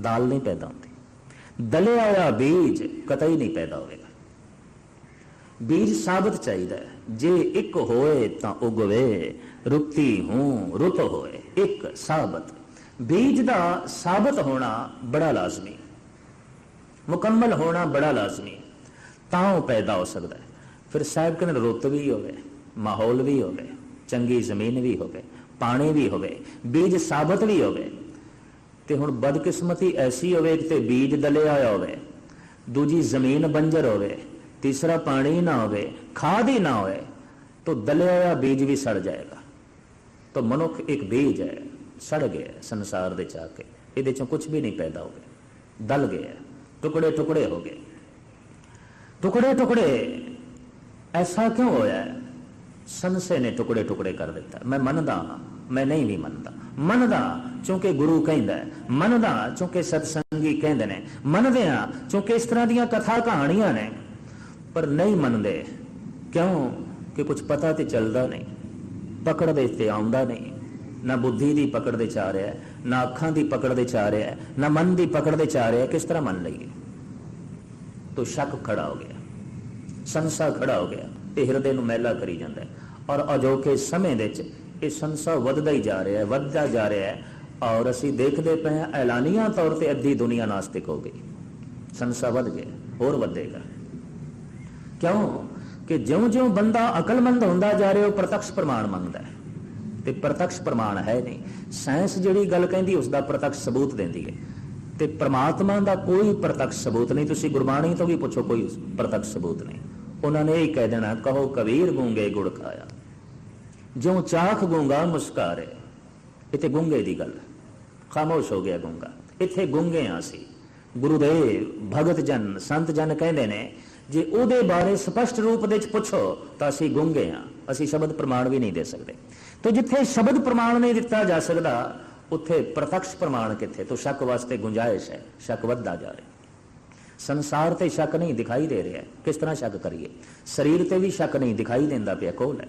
ਦਾਲ ਨਹੀਂ ਪੈਦਾ ਹੁੰਦੀ। ਦਲਿਆ ਹੋਇਆ ਬੀਜ ਕਤਈ ਨਹੀਂ ਪੈਦਾ ਹੋਵੇਗਾ। ਬੀਜ ਸਾਬਤ ਚਾਹੀਦਾ ਹੈ। ਜੇ ਇੱਕ ਹੋਏ ਤਾਂ ਉਗਵੇ ਰੁੱਤੀ ਹੂੰ, ਰੁੱਤ ਹੋਏ, ਇੱਕ ਸਾਬਤ। ਬੀਜ ਦਾ ਸਾਬਤ ਹੋਣਾ ਬੜਾ ਲਾਜ਼ਮੀ। ਮੁਕੰਮਲ ਹੋਣਾ ਬੜਾ ਲਾਜ਼ਮੀ। ਤਾਂ ਉਹ ਪੈਦਾ ਹੋ ਸਕਦਾ ਹੈ। ਫਿਰ ਸਾਹਿਬ ਕਹਿੰਦੇ ਰੁੱਤ ਵੀ ਹੋਵੇ, ਮਾਹੌਲ ਵੀ ਹੋਵੇ, ਚੰਗੀ ਜ਼ਮੀਨ ਵੀ ਹੋਵੇ, ਪਾਣੀ ਵੀ ਹੋਵੇ, ਬੀਜ ਸਾਬਤ ਵੀ ਹੋਵੇ ਤੇ ਹੁਣ ਬਦਕਿਸਮਤੀ ਐਸੀ ਹੋਵੇ ਕਿ ਤੇ ਬੀਜ ਦਲਿਆ ਹੋਇਆ ਹੋਵੇ ਦੂਜੀ ਜ਼ਮੀਨ ਬੰਜਰ ਹੋਵੇ ਤੀਸਰਾ ਪਾਣੀ ਨਾ ਹੋਵੇ ਖਾਦ ਹੀ ਨਾ ਹੋਵੇ ਤਾਂ ਦਲਿਆ ਹੋਇਆ ਬੀਜ ਵੀ ਸੜ ਜਾਏਗਾ। ਤਾਂ ਮਨੁੱਖ ਇੱਕ ਬੀਜ ਹੈ ਸੜ ਗਿਆ ਸੰਸਾਰ ਦੇ ਚਾ ਕੇ ਇਹਦੇ ਚੋਂ ਕੁਝ ਵੀ ਨਹੀਂ ਪੈਦਾ ਹੋ ਗਿਆ ਦਲ ਗਿਆ ਟੁਕੜੇ ਟੁਕੜੇ ਹੋ ਗਏ। ਟੁਕੜੇ ਟੁਕੜੇ ਐਸਾ ਕਿਉਂ ਹੋਇਆ? ਸੰਸੇ ਨੇ ਟੁਕੜੇ ਟੁਕੜੇ ਕਰ ਦਿੱਤਾ। ਮੈਂ ਮੰਨਦਾ ਹਾਂ, ਮੈਂ ਨਹੀਂ ਵੀ ਮੰਨਦਾ। ਮੰਨਦਾ ਕਿਉਂਕਿ ਗੁਰੂ ਕਹਿੰਦਾ ਹੈ, ਮੰਨਦਾ ਕਿਉਂਕਿ ਸਤਸੰਗੀ ਕਹਿੰਦੇ ਨੇ। ਮੰਨਦੇ ਆ ਕਿਉਂਕਿ ਇਸ ਤਰ੍ਹਾਂ ਦੀਆਂ ਕਥਾ ਕਹਾਣੀਆਂ ਨੇ। ਪਰ ਨਹੀਂ ਮੰਨਦੇ। ਕਿਉਂ? ਕਿ ਕੁਝ ਪਤਾ ਤੇ ਚੱਲਦਾ ਨਹੀਂ। ਪਕੜ ਦੇ ਤੇ ਆਉਂਦਾ ਨਹੀਂ। ਨਾ ਬੁੱਧੀ ਦੀ ਪਕੜ ਦੇ ਚ ਆ ਰਿਹਾ ਨਾ ਅੱਖਾਂ ਦੀ ਪਕੜ ਦੇ ਚ ਆ ਰਿਹਾ ਨਾ ਮਨ ਦੀ ਪਕੜ ਦੇ ਚ ਆ ਰਿਹਾ ਕਿਸ ਤਰ੍ਹਾਂ ਮੰਨ ਲਈਏ? ਤੋ ਸ਼ੱਕ ਖੜਾ ਹੋ ਗਿਆ। ਸੰਸਾ ਖੜਾ ਹੋ ਗਿਆ। ਤੇ ਹਿਰਦੇ ਨੂੰ ਮੈਲਾ ਕਰੀ ਜਾਂਦਾ ਔਰ ਅਜੋਕੇ ਸਮੇਂ ਦੇ ਵਿੱਚ ਇਹ ਸੰਸਾ ਵੱਧਦਾ ਹੀ ਜਾ ਰਿਹਾ ਹੈ, ਵੱਧਦਾ ਜਾ ਰਿਹਾ ਹੈ ਔਰ ਅਸੀਂ ਦੇਖਦੇ ਪਏ ਹਾਂ, ਐਲਾਨੀਆਂ ਤੌਰ ਤੇ ਅੱਧੀ ਦੁਨੀਆ ਨਾਸਤਿਕ ਹੋ ਗਈ। ਸੰਸਾ ਵੱਧ ਗਿਆ ਹੋਰ ਵਧੇਗਾ। ਕਿਉਂ? ਕਿ ਜਿਉਂ-ਜਿਉਂ ਬੰਦਾ ਅਕਲਮੰਦ ਹੁੰਦਾ ਜਾ ਰਿਹਾ, ਉਹ ਪ੍ਰਤੱਖ ਪ੍ਰਮਾਣ ਮੰਗਦਾ ਹੈ। ਤੇ ਪ੍ਰਤੱਖ ਪ੍ਰਮਾਣ ਹੈ ਨਹੀਂ। ਸਾਇੰਸ ਜਿਹੜੀ ਗੱਲ ਕਹਿੰਦੀ ਉਸ ਦਾ ਪ੍ਰਤੱਖ ਸਬੂਤ ਦਿੰਦੀ ਹੈ। ਤੇ ਪ੍ਰਮਾਤਮਾ ਦਾ ਕੋਈ ਪ੍ਰਤੱਖ ਸਬੂਤ ਨਹੀਂ। ਤੁਸੀਂ ਗੁਰਬਾਣੀ ਤੋਂ ਵੀ ਪੁੱਛੋ, ਕੋਈ ਪ੍ਰਤੱਖ ਸਬੂਤ ਨਹੀਂ। ਉਹਨਾਂ ਨੇ ਇਹ ਕਹਿ ਦੇਣਾ, ਕਹੋ, ਕਬੀਰ ਗੂੰਗੇ ਗੁੜ ਖਾਇਆ। ਜਿਉਂ ਚਾਖ ਗੂੰਗਾ ਮੁਸਕਾਰੇ, ਇੱਥੇ ਗੁੰਗੇ ਦੀ ਗੱਲ, ਖਾਮੋਸ਼ ਹੋ ਗਿਆ ਗੁੰਗਾ, ਇੱਥੇ ਗੁੰਗੇ ਆ ਸੀ। ਗੁਰੂਦੇਵ ਭਗਤ ਜਨ, ਸੰਤ ਜਨ ਕਹਿੰਦੇ ਨੇ, ਜੇ ਉਹਦੇ ਬਾਰੇ ਸਪਸ਼ਟ ਰੂਪ ਦੇ ਵਿੱਚ ਪੁੱਛੋ, ਤਾਂ ਅਸੀਂ ਗੁੰਗੇ ਆ ਅਸੀਂ ਸ਼ਬਦ ਪ੍ਰਮਾਣ ਵੀ ਨਹੀਂ ਦੇ ਸਕਦੇ। ਤੇ ਜਿੱਥੇ ਸ਼ਬਦ ਪ੍ਰਮਾਣ ਨਹੀਂ ਦਿੱਤਾ ਜਾ ਸਕਦਾ, ਉੱਥੇ ਪ੍ਰਤੱਖ ਪ੍ਰਮਾਣ ਕਿੱਥੇ? ਤੋਂ ਸ਼ੱਕ ਵਾਸਤੇ ਗੁੰਜਾਇਸ਼ ਹੈ, ਸ਼ੱਕ ਵੱਧਦਾ ਜਾ ਰਿਹਾ। ਸੰਸਾਰ ਤੇ ਸ਼ੱਕ ਨਹੀਂ ਦਿਖਾਈ ਦੇ ਰਿਹਾ, ਕਿਸ ਤਰ੍ਹਾਂ ਸ਼ੱਕ ਕਰੀਏ? ਸਰੀਰ ਤੇ ਵੀ ਸ਼ੱਕ ਨਹੀਂ ਦਿਖਾਈ ਦਿੰਦਾ ਪਿਆ ਕੋਲ ਹੈ?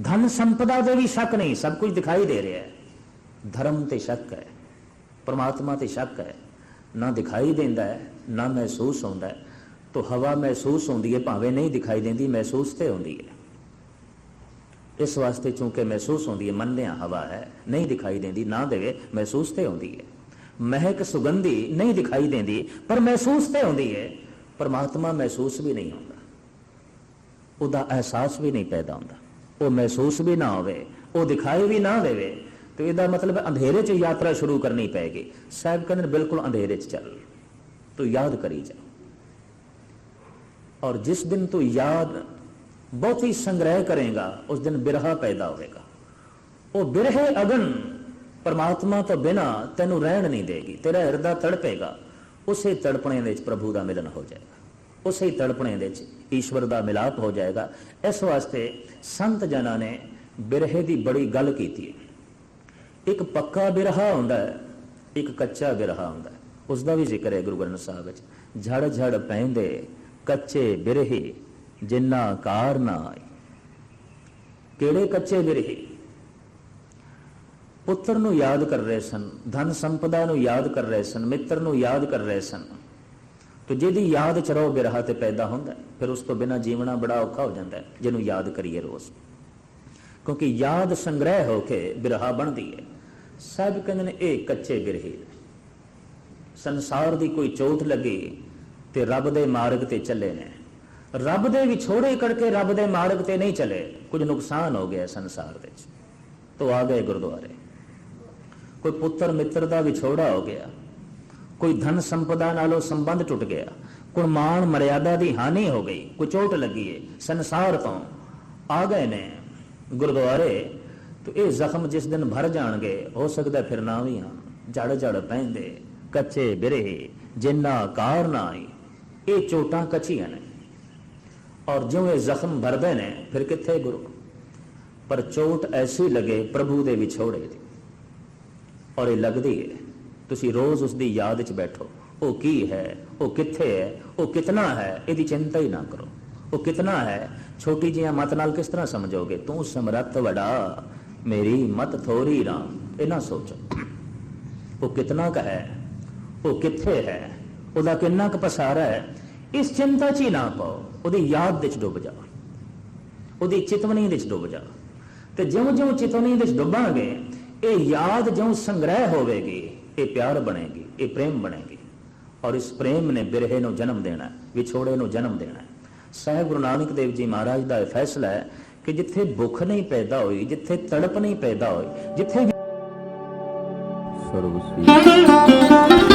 ਧਨ ਸੰਪਦਾ ਤੇ ਵੀ ਸ਼ੱਕ ਨਹੀਂ, ਸਭ ਕੁਝ ਦਿਖਾਈ ਦੇ ਰਿਹਾ ਹੈ। ਧਰਮ ਤੇ ਸ਼ੱਕ ਹੈ, ਪਰਮਾਤਮਾ ਤੇ ਸ਼ੱਕ ਹੈ। ਨਾ ਦਿਖਾਈ ਦਿੰਦਾ ਹੈ, ਨਾ ਮਹਿਸੂਸ ਹੁੰਦਾ ਹੈ। ਤੋ ਹਵਾ ਮਹਿਸੂਸ ਹੁੰਦੀ ਹੈ, ਭਾਵੇਂ ਨਹੀਂ ਦਿਖਾਈ ਦਿੰਦੀ, ਮਹਿਸੂਸ ਤੇ ਹੁੰਦੀ ਹੈ। ਇਸ ਵਾਸਤੇ ਚੂੰਕਿ ਮਹਿਸੂਸ ਹੁੰਦੀ ਹੈ ਮੰਨਦੇ ਹਾਂ ਹਵਾ ਹੈ, ਨਹੀਂ ਦਿਖਾਈ ਦਿੰਦੀ, ਨਾ ਦੇਵੇ, ਮਹਿਸੂਸ ਤੇ ਹੁੰਦੀ ਹੈ। ਮਹਿਕ ਸੁਗੰਧੀ ਨਹੀਂ ਦਿਖਾਈ ਦਿੰਦੀ, ਪਰ ਮਹਿਸੂਸ ਤੇ ਹੁੰਦੀ ਹੈ। ਪਰਮਾਤਮਾ ਮਹਿਸੂਸ ਵੀ ਨਹੀਂ ਹੁੰਦਾ। ਉਹਦਾ ਅਹਿਸਾਸ ਵੀ ਨਹੀਂ ਪੈਦਾ ਹੁੰਦਾ। ਉਹ ਮਹਿਸੂਸ ਵੀ ਨਾ ਹੋਵੇ, ਉਹ ਦਿਖਾਈ ਵੀ ਨਾ ਦੇਵੇ, ਤੇ ਇਹਦਾ ਮਤਲਬ ਅੰਧੇਰੇ 'ਚ ਯਾਤਰਾ ਸ਼ੁਰੂ ਕਰਨੀ ਪਏਗੀ ਸਾਹਿਬ ਕਹਿੰਦੇ ਨੇ, ਬਿਲਕੁਲ ਅੰਧੇਰੇ 'ਚ ਚੱਲ, ਤੂੰ ਯਾਦ ਕਰੀ ਜਾ। ਔਰ ਜਿਸ ਦਿਨ ਤੂੰ ਯਾਦ ਬਹੁਤੀ ਸੰਗ੍ਰਹਿ ਕਰੇਗਾ, ਉਸ ਦਿਨ ਬਿਰਹਾ ਪੈਦਾ ਹੋਵੇਗਾ। ਉਹ ਬਿਰਹੇ ਅਗਨ, ਪਰਮਾਤਮਾ ਤੋਂ ਬਿਨਾ ਤੈਨੂੰ ਰਹਿਣ ਨਹੀਂ ਦੇਗੀ, ਤੇਰਾ ਹਿਰਦਾ ਤੜਪੇਗਾ, ਉਸੇ ਤੜਪਣੇ ਦੇ ਵਿੱਚ ਪ੍ਰਭੂ ਦਾ ਮਿਲਨ ਹੋ ਜਾਏਗਾ। ਉਸੇ ਤੜਪਣੇ ਦੇ ਵਿੱਚ ਈਸ਼ਵਰ ਦਾ ਮਿਲਾਪ ਹੋ ਜਾਏਗਾ। ਇਸ ਵਾਸਤੇ ਸੰਤ ਜਨਾਂ ਨੇ ਬਿਰਹੇ ਦੀ ਬੜੀ ਗੱਲ ਕੀਤੀ ਹੈ। ਇੱਕ ਪੱਕਾ ਬਿਰਹਾ ਹੁੰਦਾ ਹੈ, ਇੱਕ ਕੱਚਾ ਬਿਰਹਾ ਹੁੰਦਾ ਹੈ। ਉਸ ਦਾ ਵੀ ਜ਼ਿਕਰ ਹੈ ਗੁਰੂ ਗ੍ਰੰਥ ਸਾਹਿਬ ਵਿੱਚ। ਝੜ ਝੜ ਪੈਂਦੇ ਕੱਚੇ ਬਿਰਹੇ, ਜਿੰਨਾ ਕਾਰ ਨਾ ਆਈ ਕਿਹੜੇ ਕੱਚੇ ਬਿਰਹੇ? ਪੁੱਤਰ ਨੂੰ ਯਾਦ ਕਰ ਰਹੇ ਸਨ, ਧਨ ਸੰਪਦਾ ਨੂੰ ਯਾਦ ਕਰ ਰਹੇ ਸਨ, ਮਿੱਤਰ ਨੂੰ ਯਾਦ ਕਰ ਰਹੇ ਸਨ। ਤੋ ਜਿਹਦੀ ਯਾਦ ਚ ਰਹੋ ਬਿਰਹਾ ਤੇ ਪੈਦਾ ਹੁੰਦਾ ਫਿਰ ਉਸ ਤੋਂ ਬਿਨਾ ਜੀਵਣਾ ਬੜਾ ਔਖਾ ਹੋ ਜਾਂਦਾ ਹੈ, ਜਿਹਨੂੰ ਯਾਦ ਕਰੀਏ ਰੋਜ਼। ਕਿਉਂਕਿ ਯਾਦ ਸੰਗ੍ਰਹਿ ਹੋ ਕੇ ਬਿਰਹਾ ਬਣਦੀ ਹੈ। ਸਭ ਕਹਿੰਦੇ ਨੇ, ਇਹ ਕੱਚੇ ਬਿਰਹੇ ਸੰਸਾਰ ਦੀ ਕੋਈ ਚੋਟ ਲੱਗੀ ਤੇ ਰੱਬ ਦੇ ਮਾਰਗ ਤੇ ਚੱਲੇ ਨੇ। ਰੱਬ ਦੇ ਵਿਛੋੜੇ ਕਰਕੇ ਰੱਬ ਦੇ ਮਾਰਗ ਤੇ ਨਹੀਂ ਚੱਲੇ, ਕੁਝ ਨੁਕਸਾਨ ਹੋ ਗਿਆ ਸੰਸਾਰ ਵਿੱਚ। ਤੋ ਆ ਗਏ ਗੁਰਦੁਆਰੇ। ਕੋਈ ਪੁੱਤਰ ਮਿੱਤਰ ਦਾ ਵਿਛੋੜਾ ਹੋ ਗਿਆ। ਕੋਈ ਧਨ ਸੰਪਦਾ ਨਾਲੋਂ ਸੰਬੰਧ ਟੁੱਟ ਗਿਆ। ਕੋਈ ਮਾਣ ਮਰਿਆਦਾ ਦੀ ਹਾਨੀ ਹੋ ਗਈ। ਕੋਈ ਚੋਟ ਲੱਗੀ ਏ। ਸੰਸਾਰ ਤੋਂ ਆ ਗਏ ਨੇ ਗੁਰਦੁਆਰੇ। ਤੇ ਇਹ ਜ਼ਖਮ ਜਿਸ ਦਿਨ ਭਰ ਜਾਣਗੇ, ਹੋ ਸਕਦਾ ਫਿਰ ਨਾ ਵੀ ਹਾਂ। ਜੜ ਜੜ ਪੈਂਦੇ, ਕੱਚੇ ਬਿਰਹੇ, ਜਿੰਨਾ ਕਾਰ ਨਾ ਆਈ ਇਹ ਚੋਟਾਂ ਕੱਚੀਆਂ ਨੇ। ਔਰ ਜਿਉਂ ਇਹ ਜ਼ਖਮ ਭਰਦੇ ਨੇ, ਫਿਰ ਕਿੱਥੇ ਗੁਰੂ? ਪਰ ਚੋਟ ਐਸੀ ਲੱਗੇ ਪ੍ਰਭੂ ਦੇ ਵਿਛੋੜੇ ਦੀ। ਔਰ ਇਹ ਲੱਗਦੀ ਹੈ ਤੁਸੀਂ ਰੋਜ਼ ਉਸ ਦੀ ਯਾਦ 'ਚ ਬੈਠੋ। ਉਹ ਕੀ ਹੈ? ਉਹ ਕਿੱਥੇ ਹੈ? ਉਹ ਕਿਤਨਾ ਹੈ? ਇਹਦੀ ਚਿੰਤਾ ਹੀ ਨਾ ਕਰੋ। ਉਹ ਕਿਤਨਾ ਹੈ? ਛੋਟੀ ਜਿਹੀ ਮਤ ਨਾਲ ਕਿਸ ਤਰ੍ਹਾਂ ਸਮਝੋਗੇ? ਤੂੰ ਸਮਰੱਥ ਵਡਾ। ਮੇਰੀ ਮਤ ਥੋਰੀ ਰਾਮ ਇਹ ਨਾ ਸੋਚੋ। ਉਹ ਕਿਤਨਾ ਕ ਹੈ? ਉਹ ਕਿੱਥੇ ਹੈ? ਉਹਦਾ ਕਿੰਨਾ ਕੁ ਪਸਾਰਾ ਹੈ? ਇਸ ਚਿੰਤਾ 'ਚ ਹੀ ਨਾ ਪਾਓ। ਉਹਦੀ ਯਾਦ ਵਿੱਚ ਡੁੱਬ ਜਾ। ਉਹਦੀ ਚਿਤਵਨੀ ਵਿੱਚ ਡੁੱਬ ਜਾ। ਤੇ ਜਿਉਂ-ਜਿਉਂ ਚਿਤਵਨੀ ਵਿੱਚ ਡੁੱਬਾਂਗੇ, ਇਹ ਯਾਦ ਜਿਉਂ ਸੰਗ੍ਰਹਿ ਹੋਵੇਗੀ ਇਹ ਪਿਆਰ ਬਣੇਗੀ, ਇਹ ਪ੍ਰੇਮ ਬਣੇਗੀ ਔਰ ਇਸ ਪ੍ਰੇਮ ਨੇ ਬਿਰਹੇ ਨੂੰ ਜਨਮ ਦੇਣਾ ਵਿਛੋੜੇ ਨੂੰ ਜਨਮ ਦੇਣਾ ਹੈ। ਸਾਹਿਬ ਗੁਰੂ ਨਾਨਕ ਦੇਵ ਜੀ ਮਹਾਰਾਜ ਦਾ ਇਹ ਫੈਸਲਾ ਹੈ ਕਿ ਜਿੱਥੇ ਭੁੱਖ ਨਹੀਂ ਪੈਦਾ ਹੋਈ, ਜਿੱਥੇ ਤੜਪ ਨਹੀਂ ਪੈਦਾ ਹੋਈ, ਜਿੱਥੇ ਵੀ ਸੀ